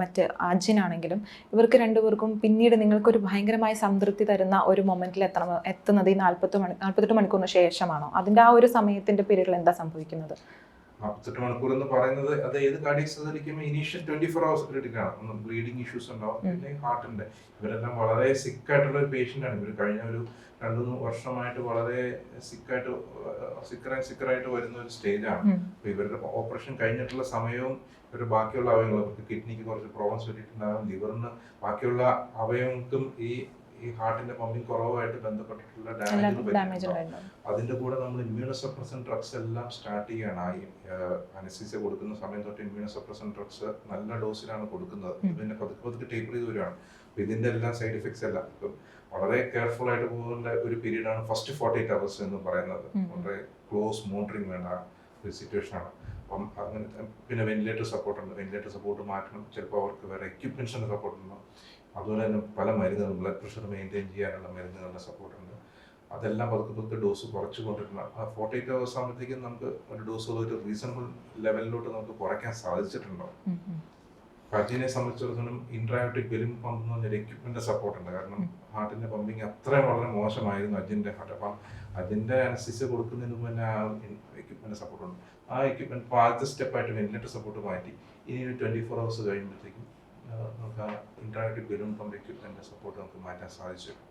മറ്റ് അജിനാണെങ്കിലും ഇവർക്ക് രണ്ടുപേർക്കും പിന്നീട് നിങ്ങൾക്കൊരു ഭയങ്കരമായ സംതൃപ്തി തരുന്ന ഒരു മൊമെന്റിൽ എത്തണം എത്തുന്നത് ഈ നാൽപ്പത്തി മണി നാൽപ്പത്തെട്ട് മണിക്കൂറിന് ശേഷമാണോ? അതിന്റെ ആ ഒരു സമയത്തിന്റെ പീരീഡിൽ എന്താ സംഭവിക്കുന്നത്? നാൽപ്പത്തെട്ട് മണിക്കൂർ എന്ന് പറയുന്നത് അത് ഏത് കാർഡിയക് സർജറിക്കും ഇനീഷ്യൽ ട്വന്റി ഫോർ അവേഴ്സ് ക്രിട്ടിക്കാണ് ഒന്ന് ബ്ലീഡിങ് ഇഷ്യൂസ് ഉണ്ടാവും. പിന്നെ ഹാർട്ടിന്റെ ഇവരെല്ലാം വളരെ സിക്ക് ആയിട്ടുള്ള ഒരു പേഷ്യന്റ് ആണ്. ഇവർ കഴിഞ്ഞ ഒരു രണ്ടു മൂന്ന് വർഷമായിട്ട് വളരെ സിക്കായിട്ട് സിക്കറായി സിക്കറായിട്ട് വരുന്ന ഒരു സ്റ്റേജാണ്. അപ്പൊ ഇവരുടെ ഓപ്പറേഷൻ കഴിഞ്ഞിട്ടുള്ള സമയവും ഇവരുടെ ബാക്കിയുള്ള അവയവങ്ങൾ അവർക്ക് കിഡ്നിക്ക് കുറച്ച് പ്രോബ്ലംസ് പറ്റിയിട്ടുണ്ടാകും. ലിവറിന് ബാക്കിയുള്ള അവയവങ്ങൾക്കും ഈ ഈ ഹാർട്ടിന്റെ പമ്പിങ് കുറവായിട്ട് ബന്ധപ്പെട്ടിട്ടുള്ള ഡാമേജ് അതിന്റെ കൂടെ നമ്മൾ ഇമ്മ്യൂണോസപ്രസൻ ഡ്രഗ്സ് എല്ലാം സ്റ്റാർട്ട് ചെയ്യാണ് ഈ അനസ്തീസിയ കൊടുക്കുന്ന സമയം തൊട്ട് ഇമ്മ്യൂണോസപ്രസൻ ഡ്രഗ്സ് നല്ല ഡോസിലാണ് കൊടുക്കുന്നത്. പിന്നെ പതുക്കെ പതുക്കെ ടേപ്പർ ചെയ്ത് വരികയാണ്. ഇതിന്റെ എല്ലാം സൈഡ് എഫക്ട്സ് എല്ലാം ഇപ്പം വളരെ കെയർഫുൾ ആയിട്ട് പോകുന്ന ഒരു പീരീഡ് ആണ് ഫസ്റ്റ് ഫോർട്ടി എയ്റ്റ് അവേഴ്സ് എന്ന് പറയുന്നത്. വളരെ ക്ലോസ് മോണിറ്ററിങ് വേണ്ട ഒരു സിറ്റുവേഷൻ ആണ്. അപ്പം അങ്ങനെ പിന്നെ വെന്റിലേറ്റർ സപ്പോർട്ട് ഉണ്ട്. വെന്റിലേറ്റർ സപ്പോർട്ട് മാറ്റണം. ചിലപ്പോൾ അവർക്ക് വേറെ എക്യുപ്മെന്റ്സിന്റെ സപ്പോർട്ട് ഉണ്ട്. അതുപോലെ തന്നെ പല മരുന്നുകളും ബ്ലഡ് പ്രഷർ മെയിന്റെയിൻ ചെയ്യാനുള്ള മരുന്നുകളുടെ സപ്പോർട്ട് ഉണ്ട്. അതെല്ലാം പതുക്കെ പതുക്കെ ഡോസ് കുറച്ച് കൊണ്ടിരുന്ന ആ ഫോർട്ടി എയ്റ്റ് അവേഴ്സ് ആകുമ്പോഴത്തേക്കും നമുക്ക് ഒരു ഡോസ് ഒരു റീസണബിൾ ലെവലിലോട്ട് നമുക്ക് കുറയ്ക്കാൻ സാധിച്ചിട്ടുണ്ടോ? ഉം. സംബന്ധിച്ചിടത്തോളം ഇൻട്രായോട്ടിക് ബെലിം പമ്പ് എന്ന് പറഞ്ഞൊരു എക്യുപ്മെന്റ് സപ്പോർട്ട് ഉണ്ട്. കാരണം ഹാർട്ടിന്റെ പമ്പിങ് അത്രയും വളരെ മോശമായിരുന്നു അജിന്റെ ഹാർട്ട്. അപ്പം അതിന്റെ അനുസരിച്ച് കൊടുക്കുന്നതിന് മുമ്പ് തന്നെ ആ എക്യുപ്മെന്റ് സപ്പോർട്ട് ഉണ്ട്. ആ എക്യുപ്മെന്റ് ഇപ്പോൾ ആദ്യത്തെ സ്റ്റെപ്പായിട്ട് വെന്റിലേറ്റർ സപ്പോർട്ട് മാറ്റി. ഇനി ഒരു ട്വന്റി ഫോർ അവേഴ്സ് കഴിയുമ്പോഴത്തേക്കും നമുക്ക് ആ intraaortic balloon pump equipment support നമുക്ക് മാറ്റാൻ സാധിച്ചു.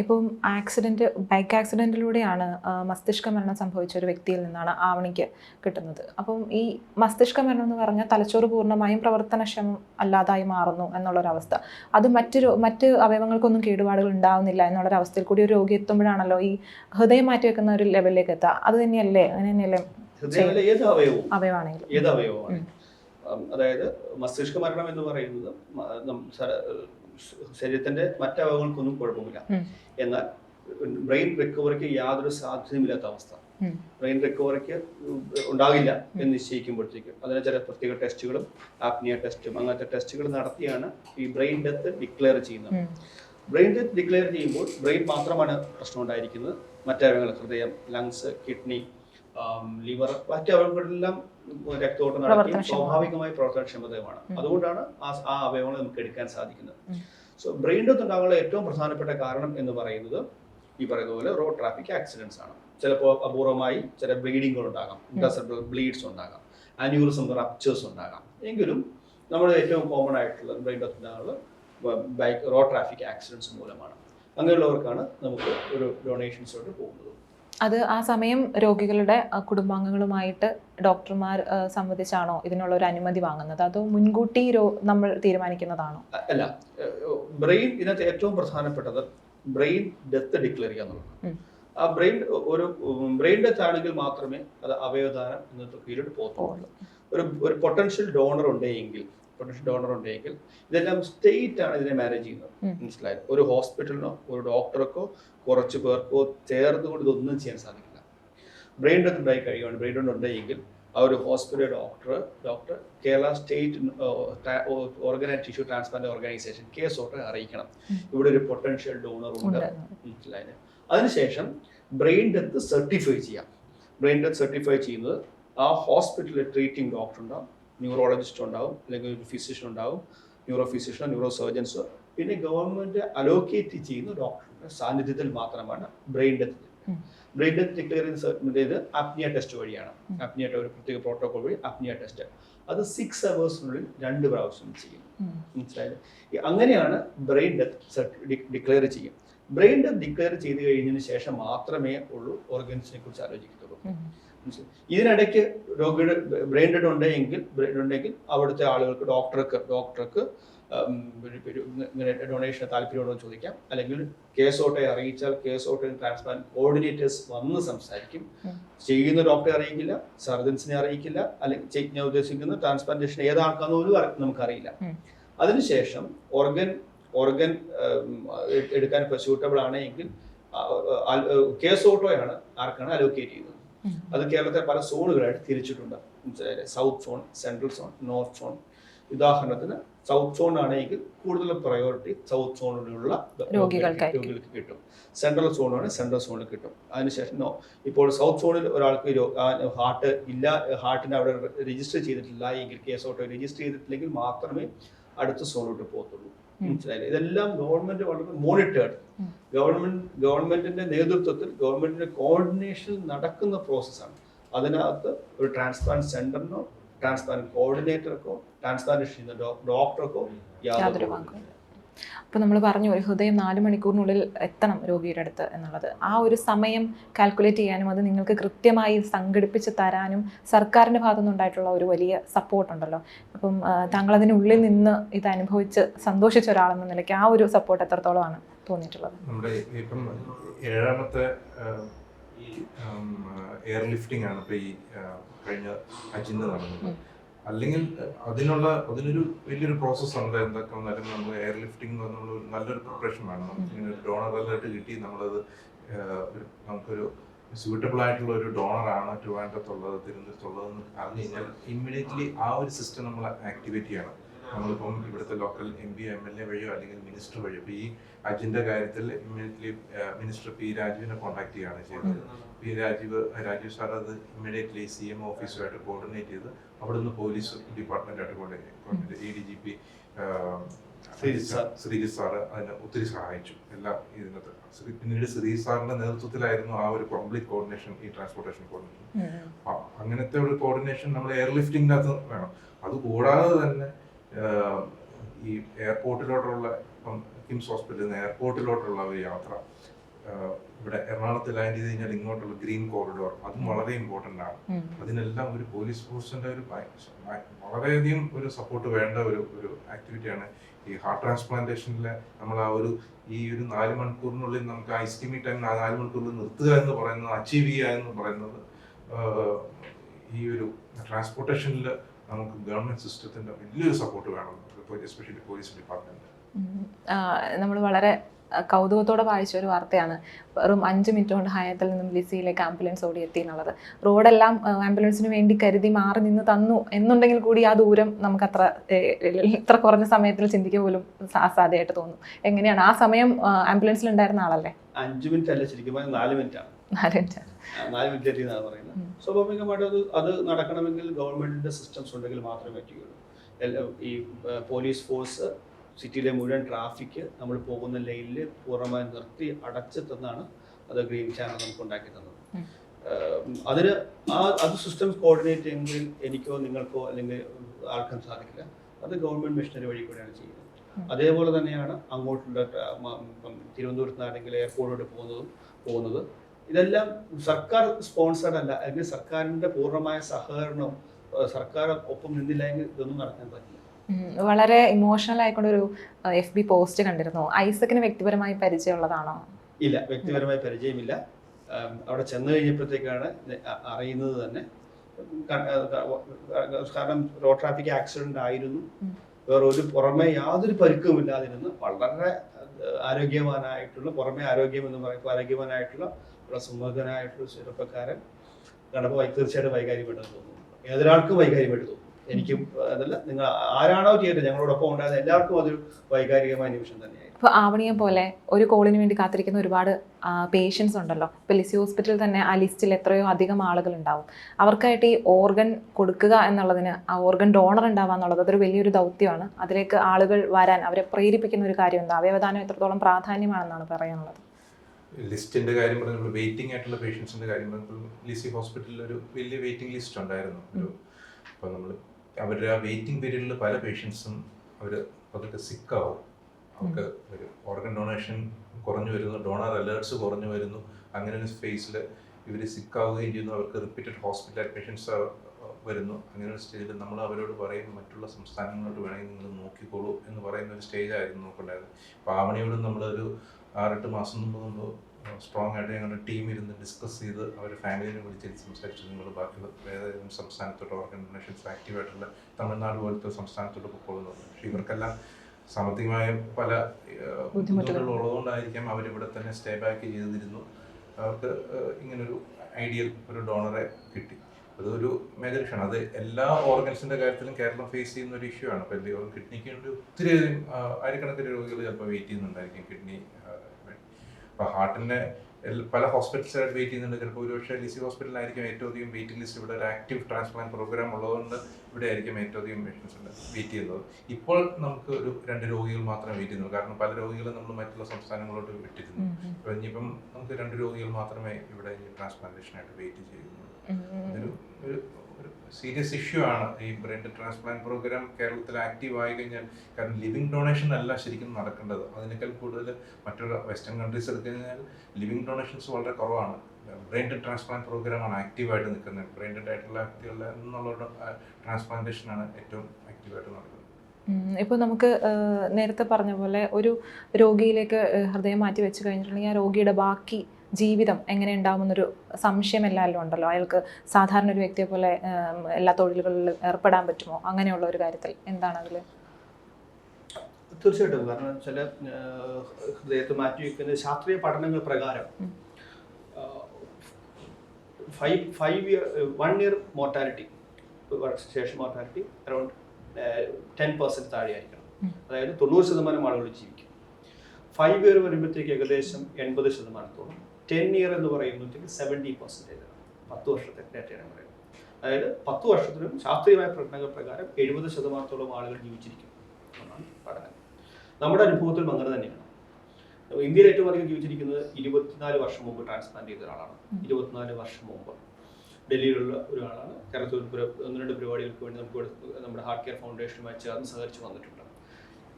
ഇപ്പം ആക്സിഡന്റ് ബൈക്ക് ആക്സിഡന്റിലൂടെയാണ് മസ്തിഷ്ക മരണം സംഭവിച്ച ഒരു വ്യക്തിയിൽ നിന്നാണ് ആവണിക്ക് കിട്ടുന്നത്. അപ്പം ഈ മസ്തിഷ്ക മരണം എന്ന് പറഞ്ഞാൽ തലച്ചോറ് പൂർണമായും പ്രവർത്തനക്ഷമം അല്ലാതായി മാറുന്നു എന്നുള്ളൊരവസ്ഥ. അത് മറ്റൊരു മറ്റ് അവയവങ്ങൾക്കൊന്നും കേടുപാടുകൾ ഉണ്ടാവുന്നില്ല എന്നുള്ളൊരവസ്ഥയിൽ കൂടി ഒരു രോഗി എത്തുമ്പോഴാണല്ലോ ഈ ഹൃദയം മാറ്റി വെക്കുന്ന ഒരു ലെവലിലേക്ക് എത്തുക. അത് തന്നെയല്ലേ? അങ്ങനെ തന്നെയല്ലേ അവയവാണെങ്കിലും. അതായത് മസ്തിഷ്ക മരണം എന്ന് പറയുന്നത് ശരീരത്തിന്റെ മറ്റവയവങ്ങൾക്കൊന്നും കുഴപ്പമില്ല എന്നാൽ ബ്രെയിൻ റിക്കവറിക്ക് യാതൊരു സാധ്യതയുമില്ലാത്ത അവസ്ഥ. ബ്രെയിൻ റിക്കവറിക്ക് ഉണ്ടാകില്ല എന്ന് നിശ്ചയിക്കുമ്പോഴത്തേക്ക് അതിന് ചില പ്രത്യേക ടെസ്റ്റുകളും ആപ്നിയ ടെസ്റ്റും അങ്ങനത്തെ ടെസ്റ്റുകൾ നടത്തിയാണ് ഈ ബ്രെയിൻ ഡെത്ത് ഡിക്ലെയർ ചെയ്യുന്നത്. ബ്രെയിൻ ഡെത്ത് ഡിക്ലെയർ ചെയ്യുമ്പോൾ ബ്രെയിൻ മാത്രമാണ് പ്രശ്നം ഉണ്ടായിരിക്കുന്നത്. മറ്റവയവങ്ങൾ ഹൃദയം ലങ്സ് കിഡ്നി ലിവർ മറ്റവയവങ്ങളെല്ലാം രക്തോട്ടം നടത്തി. സ്വാഭാവികമായ പ്രവർത്തനക്ഷമതയുമാണ്. അതുകൊണ്ടാണ് ആ ആ അവയവങ്ങൾ നമുക്ക് എടുക്കാൻ സാധിക്കുന്നത്. സോ ബ്രെയിൻ ഡെത്ത് ഉണ്ടാകാനുള്ള ഏറ്റവും പ്രധാനപ്പെട്ട കാരണം എന്ന് പറയുന്നത് ഈ പറയുന്ന പോലെ റോഡ് ട്രാഫിക് ആക്സിഡൻസ് ആണ്. ചിലപ്പോൾ അപൂർവമായി ചില ബ്ലീഡിങ്ങുകൾ ഉണ്ടാകാം ഇൻട്രസെപ്റ്റർ ബ്ലീഡ്സ് ഉണ്ടാകാം അന്യൂറിസം റപ്ചേഴ്സ് ഉണ്ടാകാം. എങ്കിലും നമ്മൾ ഏറ്റവും കോമൺ ആയിട്ടുള്ള ബ്രെയിൻ ഡെത്ത് ഉണ്ടാകാനുള്ള ബൈക്ക് റോഡ് ട്രാഫിക് ആക്സിഡൻസ് മൂലമാണ്. അങ്ങനെയുള്ളവർക്കാണ് നമുക്ക് ഒരു ഡൊണേഷൻസോട്ട് പോകുന്നത്. അത് ആ സമയം രോഗികളുടെ കുടുംബാംഗങ്ങളുമായിട്ട് ഡോക്ടർമാർ സംബന്ധിച്ചാണോ ഇതിനുള്ള ഒരു അനുമതി വാങ്ങുന്നത്? അതോ മുൻകൂട്ടി നമ്മൾ തീരുമാനിക്കുന്നതാണോ? അല്ല ബ്രെയിൻ ഇതിനകത്ത് ഏറ്റവും പ്രധാനപ്പെട്ടത് ബ്രെയിൻ ഡെത്ത് ഡിക്ലെയർ ചെയ്യുക എന്നുള്ളതാണ്. ആ ബ്രെയിൻ ഒരു ബ്രെയിൻ ഡെത്ത് ആണെങ്കിൽ മാത്രമേ അത് അവയവദാനം ഇന്നത്തെ പീരീഡ് പോകത്തുള്ളൂ. ഒരു ഒരു പൊട്ടൻഷ്യൽ ഡോണർ ഉണ്ടെങ്കിൽ പൊട്ടൻഷ്യൽ ഡോണർ ഉണ്ടെങ്കിൽ ഇതെല്ലാം സ്റ്റേറ്റ് ആണ് ഇതിനെ മാനേജ് ചെയ്യുന്നത്. മനസ്സിലായത് ഒരു ഹോസ്പിറ്റലിനോ ഒരു ഡോക്ടർക്കോ കുറച്ച് പേർക്കോ ചേർന്നുകൊണ്ട് ഇതൊന്നും ചെയ്യാൻ സാധിക്കില്ല. ബ്രെയിൻ ഡെത്ത് ഉണ്ടായി കഴിയുകയാണ്. ബ്രെയിൻ ഡെത്ത് ഉണ്ടായെങ്കിൽ ആ ഒരു ഹോസ്പിറ്റലിലെ doctor doctor Kerala state organ and tissue transplant organisation കേസോട്ട് അറിയിക്കണം. ഇവിടെ ഒരു പൊട്ടൻഷ്യൽ ഡോണർ ഉണ്ട് അതിന് മനസ്സിലായത് അതിനുശേഷം ബ്രെയിൻ ഡെത്ത് സർട്ടിഫൈ ചെയ്യാം. ബ്രെയിൻ ഡെത്ത് സർട്ടിഫൈ ചെയ്യുന്നത് ആ ഹോസ്പിറ്റലിലെ ട്രീറ്റിംഗ് ഡോക്ടർ ഉണ്ടാവും ന്യൂറോളജിസ്റ്റ് ഉണ്ടാവും അല്ലെങ്കിൽ ഒരു ഫിസിഷ്യൻ ഉണ്ടാവും ന്യൂറോ ഫിസിഷ്യനോ ന്യൂറോ സർജൻസോ പിന്നെ ഗവൺമെന്റ് അലോക്കേറ്റ് ചെയ്യുന്ന ഡോക്ടറുടെ സാന്നിധ്യത്തിൽ മാത്രമാണ് brain death brain death declare ചെയ്ത് ആപ്നിയ ടെസ്റ്റ് വഴിയാണ്. ഉം. ഒരു പ്രത്യേക പ്രോട്ടോകോൾ വഴി ആപ്നിയ ടെസ്റ്റ് അത് സിക്സ് അവേഴ്സിനുള്ളിൽ രണ്ട് പ്രാവശ്യം ചെയ്യും. മനസ്സിലായത് അങ്ങനെയാണ് ബ്രെയിൻ ഡെത്ത് ഡിക്ലെയർ ചെയ്യും. ബ്രെയിൻ ഡെത്ത് ഡിക്ലെയർ ചെയ്ത് കഴിഞ്ഞതിന് ശേഷം മാത്രമേ ഉള്ളൂ ഓർഗൻസിനെ കുറിച്ച് ആലോചിക്കത്തുള്ളൂ. ഇതിനിടയ്ക്ക് രോഗിയുടെ ബ്രെയിൻ ഡെഡ് ഉണ്ടെങ്കിൽ ബ്രെയിൻ ഉണ്ടെങ്കിൽ അവിടുത്തെ ആളുകൾക്ക് ഡോക്ടർക്ക് ഡോക്ടർക്ക് ഇങ്ങനെ ഡൊണേഷൻ താല്പര്യമുണ്ടോ എന്ന് ചോദിക്കാം. അല്ലെങ്കിൽ കേസോട്ടെ അറിയിച്ചാൽ കേസോട്ടെ ട്രാൻസ്പ്ലാന്റ് കോർഡിനേറ്റേഴ്സ് വന്ന് സംസാരിക്കും. ചെയ്യുന്ന ഡോക്ടറെ അറിയിക്കില്ല സർജൻസിനെ അറിയിക്കില്ല അല്ലെങ്കിൽ ഞാൻ ഉദ്ദേശിക്കുന്ന ട്രാൻസ്പ്ലാന്റേഷൻ ഏതാൾക്കാന്ന് പോലും നമുക്കറിയില്ല. അതിനുശേഷം ഓർഗൻ ഓർഗൻ എടുക്കാൻ സ്യൂട്ടബിൾ ആണെങ്കിൽ കേസ് ഓട്ടോയാണ് ആർക്കാണ് അലോക്കേറ്റ് ചെയ്യുന്നത്. അത് കേരളത്തെ പല സോണുകളായിട്ട് തിരിച്ചിട്ടുണ്ട്. South zone central zone north zone ഉദാഹരണത്തിന് സൗത്ത് സോൺ ആണെങ്കിൽ കൂടുതൽ പ്രയോറിറ്റി സൗത്ത് സോണിലുള്ള രോഗികൾക്ക് കിട്ടും. സെൻട്രൽ സോണാണ് സെൻട്രൽ സോണിൽ കിട്ടും. അതിനുശേഷം ഇപ്പോൾ സൗത്ത് സോണിൽ ഒരാൾക്ക് ഹാർട്ട് ഇല്ല ഹാർട്ടിന് അവിടെ രജിസ്റ്റർ ചെയ്തിട്ടില്ല എങ്കിൽ കേസ് ഓട്ടോ രജിസ്റ്റർ ചെയ്തിട്ടില്ലെങ്കിൽ മാത്രമേ അടുത്ത സോണിലോട്ട് പോകത്തുള്ളൂ. മനസ്സിലായില്ലേ? ഇതെല്ലാം ഗവൺമെന്റ് വളരെ മോണിറ്റേർഡ് ഗവൺമെന്റ് ഗവൺമെന്റിന്റെ നേതൃത്വത്തിൽ ഗവൺമെന്റിന്റെ കോർഡിനേഷൻ നടക്കുന്ന പ്രോസസ്സാണ് അതിനകത്ത് ഒരു ട്രാൻസ്പ്ലാന്റ് സെന്ററിനോ ട്രാൻസ്പ്ലാന്റ് കോർഡിനേറ്റർക്കോ ട്രാൻസ്പ്ലാന്റ് ചെയ്യുന്ന ഡോക്ടർക്കോ യാതൊരു അപ്പൊ അപ്പോൾ നമ്മൾ പറഞ്ഞു ഒരു ഹൃദയം നാല് മണിക്കൂറിനുള്ളിൽ എത്തണം രോഗിയുടെ അടുത്ത് എന്നുള്ളത്. ആ ഒരു സമയം കാൽക്കുലേറ്റ് ചെയ്യാനും അത് നിങ്ങൾക്ക് കൃത്യമായി സംഘടിപ്പിച്ച് തരാനും സർക്കാരിന്റെ സർക്കാരിന്റെ ഭാഗത്തുനിന്നുണ്ടായിട്ടുള്ള ഒരു വലിയ സപ്പോർട്ട് ഉണ്ടല്ലോ. അപ്പം താങ്കൾ അതിനുള്ളിൽ നിന്ന് ഇത് അനുഭവിച്ച് സന്തോഷിച്ച ഒരാളെന്ന നിലയ്ക്ക് ആ ഒരു സപ്പോർട്ട് എത്രത്തോളമാണ് തോന്നിയിട്ടുള്ളത്? നമ്മുടെ ഇപ്പം ഏഴാമത്തെ എയർ ലിഫ്റ്റിംഗ് ആണ് ഇപ്പൊ ഈ കഴിഞ്ഞ അജിന്ന് നടന്നത് അല്ലെങ്കിൽ അതിനുള്ള അതിനൊരു വലിയൊരു പ്രോസസ്സ് ഉണ്ട്. എന്തൊക്കെ വന്നാലും നമ്മൾ എയർ ലിഫ്റ്റിംഗ് നമ്മൾ നല്ലൊരു പ്രിപ്പറേഷൻ വേണം. ഇങ്ങനെ ഒരു ഡോണർ അലേർട്ട് കിട്ടി നമ്മളത് നമുക്കൊരു സ്യൂട്ടബിൾ ആയിട്ടുള്ള ഒരു ഡോണറാണ് ട്രിവാൻഡ്രത്തുള്ളത് തിരുവനന്തപുരത്തുള്ളതെന്ന് അറിഞ്ഞു കഴിഞ്ഞാൽ ഇമ്മീഡിയറ്റ്ലി ആ ഒരു സിസ്റ്റം നമ്മൾ ആക്ടിവേറ്റ് ചെയ്യണം. നമ്മളിപ്പം ഇവിടുത്തെ local M P M L A വഴിയോ അല്ലെങ്കിൽ മിനിസ്റ്റർ വഴിയോ ഇപ്പോൾ ഈ അജിന്റെ കാര്യത്തിൽ ഇമ്മീഡിയറ്റ്ലി മിനിസ്റ്റർ പി രാജുവിനെ കോൺടാക്ട് ചെയ്യുകയാണ് ചെയ്തത് പി രാജീവ് രാജീവ് സാർ അത് ഇമ്മീഡിയറ്റ്ലി സി എം ഓഫീസുമായിട്ട് കോർഡിനേറ്റ് ചെയ്ത് അവിടുന്ന് police ഡിപ്പാർട്ട്മെന്റായിട്ട് coordinate A D G P Sreejith sir. Sir അതിനെ ഒത്തിരി സഹായിച്ചു എല്ലാം ഇതിനകത്ത്. പിന്നീട് ശ്രീജിത് സാറിന്റെ നേതൃത്വത്തിലായിരുന്നു ആ ഒരു കംപ്ലീറ്റ് കോർഡിനേഷൻ ഈ ട്രാൻസ്പോർട്ടേഷൻ കോർഡിനേഷൻ അങ്ങനത്തെ ഒരു കോർഡിനേഷൻ നമ്മൾ എയർ ലിഫ്റ്റിംഗിനകത്ത് വേണം. അതുകൂടാതെ തന്നെ ആഹ്, ഈ എയർപോർട്ടിലോട്ടുള്ള ഇപ്പം കിംസ് ഹോസ്പിറ്റലിൽ നിന്ന് എയർപോർട്ടിലോട്ടുള്ള ഒരു യാത്ര ഇവിടെ എറണാകുളത്ത് ലാൻഡ് ചെയ്ത് കഴിഞ്ഞാൽ ഇങ്ങോട്ടുള്ള ഗ്രീൻ കോറിഡോർ അതും വളരെ ഇമ്പോർട്ടന്റ് ആണ്. അതിനെല്ലാം ഒരു പോലീസ് ഫോഴ്സിന്റെ ഒരു വളരെയധികം ഒരു സപ്പോർട്ട് വേണ്ട ഒരു ഒരു ആക്ടിവിറ്റിയാണ് ഈ ഹാർട്ട് ട്രാൻസ്പ്ലാന്റേഷനിലെ നമ്മൾ ആ ഒരു ഈ ഒരു നാല് മണിക്കൂറിനുള്ളിൽ നമുക്ക് ആ എസ്റ്റിമേറ്റ് ടൈം ആ നാല് മണിക്കൂറിൽ നിർത്തുക എന്ന് പറയുന്നത് അച്ചീവ് ചെയ്യുക എന്ന് പറയുന്നത് ഈ ഒരു ട്രാൻസ്പോർട്ടേഷനിൽ നമുക്ക് ഗവൺമെന്റ് സിസ്റ്റത്തിന്റെ വലിയൊരു സപ്പോർട്ട് വേണം. എസ്പെഷ്യലി പോലീസ് ഡിപ്പാർട്ട്മെന്റ് നമ്മൾ വളരെ കൗതുകത്തോടെ വായിച്ച ഒരു വാർത്തയാണ്. വെറും അഞ്ച് മിനിറ്റ് കൊണ്ട് ഹയാത്തിൽ നിന്നും ലിസിയിലേക്ക് ആംബുലൻസ് ഓടിയെത്തി എന്നുള്ളത് റോഡെല്ലാം ആംബുലൻസിന് വേണ്ടി കരുതി മാറി നിന്ന് തന്നു എന്നുണ്ടെങ്കിൽ കൂടി ആ ദൂരം നമുക്ക് അത്ര ഇത്ര കുറഞ്ഞ സമയത്തിൽ ചിന്തിക്കുക പോലും അസാധ്യമായിട്ട് തോന്നും. എങ്ങനെയാണ്? ആ സമയം ആംബുലൻസിൽ ഉണ്ടായിരുന്ന ആളല്ലേ? അഞ്ച് മിനിറ്റ് അല്ല ശരിക്കും നാല് മിനിറ്റ് ആണ് നാല് ആ, നാല് മിനിറ്റ് എത്തിയെന്നാണ് പറയുന്നത്. സ്വാഭാവികമായിട്ടും അത് അത് നടക്കണമെങ്കിൽ ഗവൺമെന്റിന്റെ സിസ്റ്റംസ് ഉണ്ടെങ്കിൽ മാത്രമേ പറ്റുകയുള്ളൂ. ഈ പോലീസ് ഫോഴ്സ് സിറ്റിയിലെ മുഴുവൻ ട്രാഫിക് നമ്മൾ പോകുന്ന ലൈനിൽ പൂർണമായി നിർത്തി അടച്ചു തന്നാണ് അത് ഗ്രീൻ ചാനൽ നമുക്ക് ഉണ്ടാക്കി തന്നത്. അതിന് ആ അത് സിസ്റ്റംസ് കോർഡിനേറ്റ് ചെയ്യുമ്പോൾ എനിക്കോ നിങ്ങൾക്കോ അല്ലെങ്കിൽ ആർക്കും സാധിക്കില്ല. അത് ഗവൺമെന്റ് മിഷനറി വഴി കൂടെയാണ് ചെയ്യുന്നത്. അതേപോലെ തന്നെയാണ് അങ്ങോട്ടുള്ള തിരുവനന്തപുരത്ത് നിന്നാണെങ്കിൽ എയർപോർട്ടിലോട്ട് പോകുന്നതും പോകുന്നത്. ഇതെല്ലാം സർക്കാർ സ്പോൺസേഡ് അല്ല. അല്ലെങ്കിൽ സർക്കാരിന്റെ പൂർണമായ സഹകരണം സർക്കാർ ഒപ്പം നിന്നില്ല എങ്കിൽ ഇതൊന്നും നടക്കാൻ പറ്റില്ല. വളരെ ഇമോഷണൽ ആയിക്കൊണ്ടൊരു എഫ് ബി പോസ്റ്റ് കണ്ടിരുന്നു. ഐസക്കിന് വ്യക്തിപരമായി പരിചയമുള്ളതാണോ? ഇല്ല. വ്യക്തിപരമായി പരിചയമില്ല. അവിടെ ചെന്ന് കഴിഞ്ഞപ്പോഴത്തേക്കാണ് അറിയുന്നത് തന്നെ. കാരണം റോഡ് ട്രാഫിക് ആക്സിഡന്റ് ആയിരുന്നു. വേറെ ഒരു പുറമെ യാതൊരു പരിക്കുമില്ലാതിരുന്ന് വളരെ ആരോഗ്യവാനായിട്ടുള്ള പുറമെ ആരോഗ്യം എന്ന് പറയുമ്പോൾ ആരോഗ്യവാനായിട്ടുള്ള വളരെ സുമുഖനായിട്ടുള്ള ചെറുപ്പക്കാരൻ കണ്ടപ്പോൾ തീർച്ചയായിട്ടും വൈകാര്യമായിട്ട് തോന്നുന്നു ഏതൊരാൾക്കും വൈകാര്യമായിട്ട് തോന്നും. എനിക്കും അതല്ല നിങ്ങൾ ആരാണോ ചെയ്തത് ഞങ്ങളോടൊപ്പം ഉണ്ടായത് എല്ലാവർക്കും അതൊരു വൈകാരികമായ നിമിഷം തന്നെയായിരുന്നു ഇപ്പോൾ ആവണിയെ പോലെ ഒരു കോളിന് വേണ്ടി കാത്തിരിക്കുന്ന ഒരുപാട് പേഷ്യൻസ് ഉണ്ടല്ലോ. ഇപ്പോൾ ലിസി ഹോസ്പിറ്റലിൽ തന്നെ ആ ലിസ്റ്റിൽ എത്രയോ അധികം ആളുകൾ ഉണ്ടാവും അവർക്കായിട്ട് ഈ ഓർഗൻ കൊടുക്കുക എന്നുള്ളതിന് ആ ഓർഗൻ ഡോണർ ഉണ്ടാവുക എന്നുള്ളത് അതൊരു വലിയൊരു ദൗത്യമാണ്. അതിലേക്ക് ആളുകൾ വരാൻ അവരെ പ്രേരിപ്പിക്കുന്ന ഒരു കാര്യം എന്താ അവയവദാനം എത്രത്തോളം പ്രാധാന്യമാണെന്നാണ് പറയാനുള്ളത്? ലിസ്റ്റിന്റെ കാര്യം പറഞ്ഞപ്പോൾ വെയിറ്റിംഗ് ആയിട്ടുള്ള പേഷ്യൻസിന്റെ കാര്യം പറഞ്ഞപ്പോൾ ലിസി ഹോസ്പിറ്റലിൽ ഒരു വലിയ വെയിറ്റിംഗ് ലിസ്റ്റ് ഉണ്ടായിരുന്നു. ഒരു അപ്പോൾ നമ്മൾ അവരുടെ ആ വെയിറ്റിംഗ് പീരീഡിൽ പല പേഷ്യൻസും അവർ അതൊക്കെ സിക്കാവും അവർക്ക് ഒരു ഓർഗൻ ഡൊണേഷൻ കുറഞ്ഞു വരുന്നു ഡോണർ അലേർട്സ് കുറഞ്ഞു വരുന്നു. അങ്ങനെ ഒരു ഫേസിൽ ഇവർ സിക്കാവുകയും ചെയ്യുന്നു അവർക്ക് റിപ്പീറ്റഡ് ഹോസ്പിറ്റൽ അഡ്മിഷൻസ് വരുന്നു. അങ്ങനെ ഒരു സ്റ്റേജിൽ നമ്മൾ അവരോട് പറയും മറ്റുള്ള സംസ്ഥാനങ്ങളോട് വേണമെങ്കിൽ നിങ്ങൾ നോക്കിക്കോളൂ എന്ന് പറയുന്ന ഒരു സ്റ്റേജ് ആയിരുന്നു നമുക്കുണ്ടായത് പാവണിയോടും നമ്മളൊരു ആറെട്ട് മാസം മുമ്പ് മുമ്പ് സ്ട്രോങ് ആയിട്ട് ഞങ്ങളുടെ ടീം ഇരുന്ന് ഡിസ്കസ് ചെയ്ത് അവർ ഫാമിലിനെ വിളിച്ച് സംസാരിച്ചു. നിങ്ങൾ ബാക്കി ഏതെങ്കിലും സംസ്ഥാനത്തോട്ട് ഓർഗനൈസേഷൻസ് ആക്റ്റീവായിട്ടുള്ള തമിഴ്നാട് പോലത്തെ സംസ്ഥാനത്തോട്ട് പോകുന്നുണ്ട് പക്ഷേ ഇവർക്കെല്ലാം സാമ്പത്തികമായ പല ബുദ്ധിമുട്ടുകൾ. ഉള്ളതുകൊണ്ടായിരിക്കാം അവരിവിടെ തന്നെ സ്റ്റേ ബാക്ക് ചെയ്തിരുന്നു. അവർക്ക് ഇങ്ങനൊരു ഐഡിയൽ ഒരു ഡോണറെ കിട്ടി. അതൊരു മേജർ ഇഷ്യൂ ആണ്. അത് എല്ലാ ഓർഗൻസിന്റെ കാര്യത്തിലും കേരളം ഫേസ് ചെയ്യുന്ന ഒരു ഇഷ്യൂ ആണ്. അപ്പോൾ കിഡ്നിക്ക് വേണ്ടി ഒത്തിരി ആയിരക്കണക്കിന് രോഗികൾ ചിലപ്പോൾ വെയിറ്റ് ചെയ്യുന്നുണ്ടായിരിക്കും. കിഡ്നി അപ്പോൾ ഹാർട്ടിന്റെ പല ഹോസ്പിറ്റൽസായിട്ട് വെയിറ്റ് ചെയ്യുന്നുണ്ട്. ചിലപ്പോൾ ഒരുപക്ഷെ ലിസി ഹോസ്പിറ്റലിലായിരിക്കും ഏറ്റവും അധികം വെയിറ്റിംഗ് ലിസ്റ്റ് ഇവിടെ ഒരു ആക്റ്റീവ് ട്രാൻസ്പ്ലാന്റ് പ്രോഗ്രാം ഉള്ളതുകൊണ്ട് ഇവിടെ ആയിരിക്കും ഏറ്റവും അധികം പേഷ്യൻസ് ഉണ്ട് വെയിറ്റ് ചെയ്യുന്നത്. ഇപ്പോൾ നമുക്ക് ഒരു രണ്ട് രോഗികൾ മാത്രമേ വെയിറ്റ് ചെയ്യുന്നുള്ളൂ. കാരണം പല രോഗികളും നമ്മൾ മറ്റുള്ള സംസ്ഥാനങ്ങളോട്ട് വിട്ടിരുന്നു. ഇനിയിപ്പം നമുക്ക് രണ്ട് രോഗികൾ മാത്രമേ ഇവിടെ ട്രാൻസ്പ്ലാന്റേഷനായിട്ട് വെയിറ്റ് ചെയ്യുന്നുള്ളൂ. ഒരു സീരിയസ് ഇഷ്യൂ ആണ് ഈ ബ്രെയിൻ ട്രാൻസ്പ്ലാന്റ് പ്രോഗ്രാം കേരളത്തിൽ ആക്റ്റീവ് ആയി കഴിഞ്ഞാൽ. കാരണം ലിവിങ് ഡൊണേഷൻ അല്ല ശരിക്കും നടക്കേണ്ടത്. അതിനേക്കാൾ കൂടുതൽ മറ്റുള്ള വെസ്റ്റേൺ കൺട്രീസ് എടുത്തു കഴിഞ്ഞാൽ ലിവിങ് ഡൊണേഷൻസ് വളരെ കുറവാണ്. ബ്രെയിൻ ട്രാൻസ്പ്ലാന്റ് പ്രോഗ്രാമാണ് ആക്റ്റീവായിട്ട് നിൽക്കുന്നത്. ബ്രെയിൻ ആയിട്ടുള്ള വ്യക്തികളുടെ ട്രാൻസ്പ്ലാന്റേഷൻ ആണ് ഏറ്റവും ആക്റ്റീവായിട്ട് നടക്കുന്നത്. ഇപ്പോൾ നമുക്ക് നേരത്തെ പറഞ്ഞ പോലെ ഒരു രോഗിയിലേക്ക് ഹൃദയം മാറ്റി വെച്ച് കഴിഞ്ഞിട്ടുണ്ടെങ്കിൽ ആ രോഗിയുടെ ബാക്കി ജീവിതം എങ്ങനെ ഉണ്ടാവുമെന്നൊരു സംശയം എല്ലാവരിലും ഉണ്ടല്ലോ. അയാൾക്ക് സാധാരണ ഒരു വ്യക്തിയെ പോലെ എല്ലാ തൊഴിലുകളിലും ഏർപ്പെടാൻ പറ്റുമോ? അങ്ങനെയുള്ള ഒരു കാര്യത്തിൽ എന്താണ് അതിൽ തീർച്ചയായിട്ടും. കാരണം ചില ഹൃദയത്തെ മാറ്റി വയ്ക്കുന്ന ശാസ്ത്രീയ പഠനങ്ങൾ പ്രകാരം. Five five year one year mortality ശേഷം മോർട്ടാലിറ്റി അറൗണ്ട് ടെൻ പെർസെന്റ് താഴെയായിരിക്കണം. ആയിരിക്കണം അതായത് തൊണ്ണൂറ് ശതമാനം ആളുകൾ ജീവിക്കും. ഫൈവ് ഇയർ വരുമ്പോഴത്തേക്ക് ഏകദേശം എൺപത് ശതമാനത്തോളം ടെൻ ഇയർ എന്ന് പറയുമ്പോഴത്തേക്ക് സെവന്റി പെർസെന്റേജ് ആണ്. പത്ത് വർഷത്തെ ഡേറ്റയാണ് പറയുന്നത്. അതായത് പത്ത് വർഷത്തിലും ശാസ്ത്രീയമായ പഠനങ്ങൾ പ്രകാരം എഴുപത് ശതമാനത്തോളം ആളുകൾ ജീവിച്ചിരിക്കും എന്നാണ് പഠനം. നമ്മുടെ അനുഭവത്തിലും അങ്ങനെ തന്നെയാണ്. ഇന്ത്യയിൽ ഏറ്റവും അധികം ജീവിച്ചിരിക്കുന്നത് ഇരുപത്തിനാല് വർഷം മുമ്പ് ട്രാൻസ്പ്ലാന്റ് ചെയ്ത ഒരാളാണ്. ഇരുപത്തിനാല് വർഷം മുമ്പ്. ഡൽഹിയിലുള്ള ഒരാളാണ്. കേരളത്തിൽ ഒരു ഒന്ന് രണ്ട് പരിപാടികൾക്ക് വേണ്ടി നമുക്ക് നമ്മുടെ ഹാർട്ട് കെയർ ഫൗണ്ടേഷനുമായി ചേർന്ന് സഹകരിച്ച് വന്നിട്ടുണ്ട്.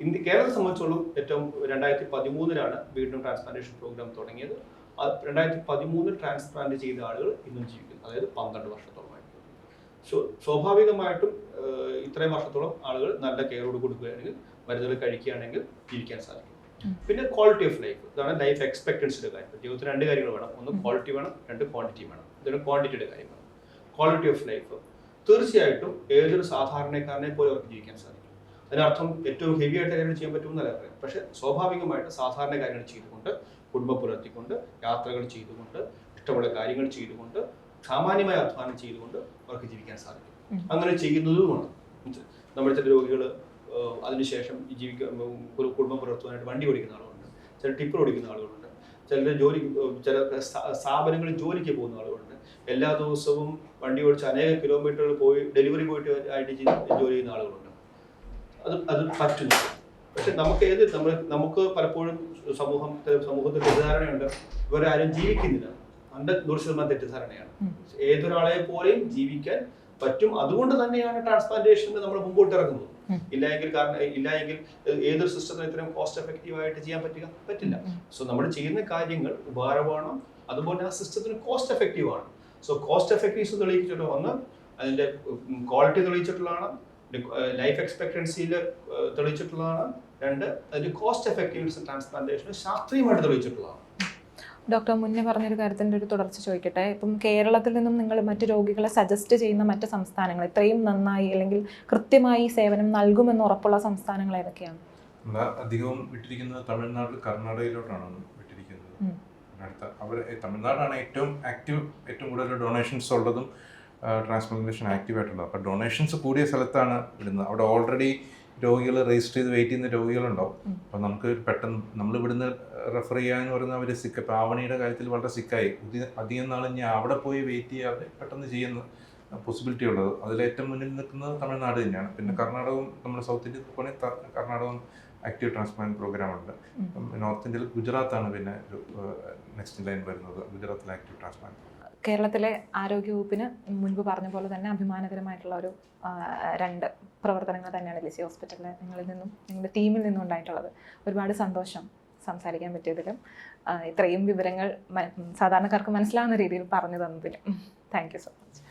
ഇന്ത്യ കേരളത്തെ സംബന്ധിച്ചോളം ഏറ്റവും രണ്ടായിരത്തി പതിമൂന്നിലാണ് വീണ്ടും ട്രാൻസ്പ്ലാന്റേഷൻ പ്രോഗ്രാം തുടങ്ങിയത്. രണ്ടായിരത്തി പതിമൂന്നിൽ ട്രാൻസ്പ്ലാന്റ് ചെയ്ത ആളുകൾ ഇന്നും ജീവിക്കുന്നു. അതായത് പന്ത്രണ്ട് സോ സ്വാഭാവികമായിട്ടും ഇത്രയും വർഷത്തോളം ആളുകൾ നല്ല കെയറോട് കൊടുക്കുകയാണെങ്കിൽ മരുന്നുകൾ കഴിക്കുകയാണെങ്കിൽ ജീവിക്കാൻ സാധിക്കും. പിന്നെ ക്വാളിറ്റി ഓഫ് ലൈഫ് ഇതാണ് ലൈഫ് എക്സ്പെക്ടൻസിയുടെ കാര്യം ജീവിതത്തിൽ രണ്ട് കാര്യങ്ങൾ വേണം. ഒന്ന് ക്വാളിറ്റി വേണം രണ്ട് ക്വാണ്ടിറ്റി വേണം. ഇതാണ് ക്വാണ്ടിറ്റിയുടെ കാര്യം വേണം. ക്വാളിറ്റി ഓഫ് ലൈഫ് തീർച്ചയായിട്ടും ഏതൊരു സാധാരണക്കാരനെ പോലെ അവർക്ക് ജീവിക്കാൻ സാധിക്കും. അതിനർത്ഥം ഏറ്റവും ഹെവി ആയിട്ട് കാര്യങ്ങൾ ചെയ്യാൻ പറ്റുമെന്നല്ല പറയാം പക്ഷെ സ്വാഭാവികമായിട്ട് സാധാരണ കാര്യങ്ങൾ ചെയ്തുകൊണ്ട് കുടുംബം പുലർത്തിക്കൊണ്ട് യാത്രകൾ ചെയ്തുകൊണ്ട് ഇഷ്ടമുള്ള കാര്യങ്ങൾ ചെയ്തുകൊണ്ട് സാമാന്യമായ അധ്വാനം ചെയ്തുകൊണ്ട് അവർക്ക് ജീവിക്കാൻ സാധിക്കും. അങ്ങനെ ചെയ്യുന്നതുമാണ്. നമ്മുടെ ചില രോഗികൾ അതിനുശേഷം ജീവിക്കാൻ ഒരു കുടുംബം പുലർത്തുവാനായിട്ട് വണ്ടി ഓടിക്കുന്ന ആളുകളുണ്ട്. ചില ടിപ്പർ ഓടിക്കുന്ന ആളുകളുണ്ട്. ചില ജോലി ചില സ്ഥാ- സ്ഥാപനങ്ങളിൽ ജോലിക്ക് പോകുന്ന ആളുകളുണ്ട്. എല്ലാ ദിവസവും വണ്ടി ഓടിച്ച് അനേക കിലോമീറ്ററുകൾ പോയി ഡെലിവറി പോയിട്ട് ആയിട്ട് ജോലി ചെയ്യുന്ന ആളുകളുണ്ട്. അത് അത് പറ്റുന്നു പക്ഷെ നമുക്ക് ഏത് നമ്മൾ നമുക്ക് പലപ്പോഴും സമൂഹം സമൂഹത്തിൽ തെറ്റിദ്ധാരണയുണ്ട്. ഇവരാരും ജീവിക്കുന്നില്ല. അതിന്റെ നൂറ് ശതമാനം തെറ്റിദ്ധാരണയാണ്. ഏതൊരാളെ പോലെയും ജീവിക്കാൻ പറ്റും. അതുകൊണ്ട് തന്നെയാണ് ട്രാൻസ്പ്ലാന്റേഷന് നമ്മൾ മുമ്പോട്ട് ഇറങ്ങുന്നത്. ഇല്ലെങ്കിൽ കാരണം ഇല്ല എങ്കിൽ ഏതൊരു സിസ്റ്റത്തിന് ഇത്രയും കോസ്റ്റ് എഫക്റ്റീവ് ആയിട്ട് ചെയ്യാൻ പറ്റുക? പറ്റില്ല. സോ നമ്മൾ ചെയ്യുന്ന കാര്യങ്ങൾ ഉപകാരമാണ് അതുപോലെ ആ സിസ്റ്റത്തിന് കോസ്റ്റ് എഫക്റ്റീവ് ആണ്. സോ കോസ്റ്റ് എഫക്റ്റീവ്സ് തെളിയിച്ചിട്ട് ഒന്ന് അതിന്റെ ക്വാളിറ്റി തെളിയിച്ചിട്ടുള്ളതാണ്. ലൈഫ് എക്സ്പെക്ടൻസിയിൽ തെളിയിച്ചിട്ടുള്ളതാണ്. രണ്ട് അതിൽ കോസ്റ്റ് എഫക്റ്റീവ്നെസ് ട്രാൻസ്പ്ലാന്റേഷൻ ശാസ്ത്രീയമായിട്ട് തെളിയിച്ചിട്ടുള്ളതാണ് ഡോക്ടർ മുന്നേ പറഞ്ഞൊരു കാര്യത്തിന്റെ ഒരു തുടർച്ച ചോദിക്കട്ടെ. ഇപ്പം കേരളത്തിൽ നിന്നും നിങ്ങൾ മറ്റു രോഗികളെ സജസ്റ്റ് ചെയ്യുന്ന മറ്റ് സംസ്ഥാനങ്ങൾ ഇത്രയും നന്നായി അല്ലെങ്കിൽ കൃത്യമായി സേവനം നൽകുമെന്ന് ഉറപ്പുള്ള സംസ്ഥാനങ്ങൾ ഏതൊക്കെയാണ്? അധികവും വിട്ടിരിക്കുന്നത് തമിഴ്നാട് കർണാടകയിലോട്ടാണ് വിട്ടിരിക്കുന്നത്. അടുത്ത അവർ തമിഴ്നാടാണ് ഏറ്റവും ആക്റ്റീവ് ഏറ്റവും കൂടുതൽ ഡൊണേഷൻസ് ഉള്ളതും ട്രാൻസ്പ്ലാന്റേഷൻ ആക്റ്റീവ് ആയിട്ടുള്ളത്. അപ്പോൾ ഡൊണേഷൻസ് കൂടിയ സ്ഥലത്താണ് വിടുന്നത്. അവിടെ ഓൾറെഡി രോഗികൾ രജിസ്റ്റർ ചെയ്ത് വെയിറ്റ് ചെയ്യുന്ന രോഗികളുണ്ടാവും. അപ്പം നമുക്ക് പെട്ടെന്ന് നമ്മൾ ഇവിടുന്ന് റെഫർ ചെയ്യാന്ന് പറയുന്ന അവർ സിക്ക് പാവണിയുടെ ആവണിയുടെ കാര്യത്തിൽ വളരെ സിക്കായി അധികം നാൾ ഇനി അവിടെ പോയി വെയിറ്റ് ചെയ്യാതെ പെട്ടെന്ന് ചെയ്യുന്ന പോസിബിലിറ്റി ഉള്ളത്. അതിൽ ഏറ്റവും മുന്നിൽ നിൽക്കുന്നത് തമിഴ്നാട് തന്നെയാണ്. പിന്നെ കർണാടകവും നമ്മുടെ സൗത്ത് ഇന്ത്യയിൽ പോകണമെങ്കിൽ കർണാടകവും ആക്റ്റീവ് ട്രാൻസ്പ്ലാന്റ് പ്രോഗ്രാം ഉണ്ട്. നോർത്ത് ഇന്ത്യയിൽ ഗുജറാത്താണ് പിന്നെ നെക്സ്റ്റ് ലൈൻ വരുന്നത്. ഗുജറാത്തിലെ ആക്റ്റീവ് ട്രാൻസ്പ്ലാന്റ് കേരളത്തിലെ ആരോഗ്യവകുപ്പിന് മുൻപ് പറഞ്ഞ പോലെ തന്നെ അഭിമാനകരമായിട്ടുള്ള ഒരു രണ്ട് പ്രവർത്തനങ്ങൾ തന്നെയാണ് ലിസി ഹോസ്പിറ്റലിൽ നിങ്ങളിൽ നിന്നും നിങ്ങളുടെ ടീമിൽ നിന്നും ഉണ്ടായിട്ടുള്ളത്. ഒരുപാട് സന്തോഷം സംസാരിക്കാൻ പറ്റിയതിലും ഇത്രയും വിവരങ്ങൾ സാധാരണക്കാർക്ക് മനസ്സിലാവുന്ന രീതിയിൽ പറഞ്ഞു തന്നതിലും. Thank you so much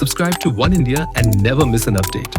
subscribe to One India and never miss an update.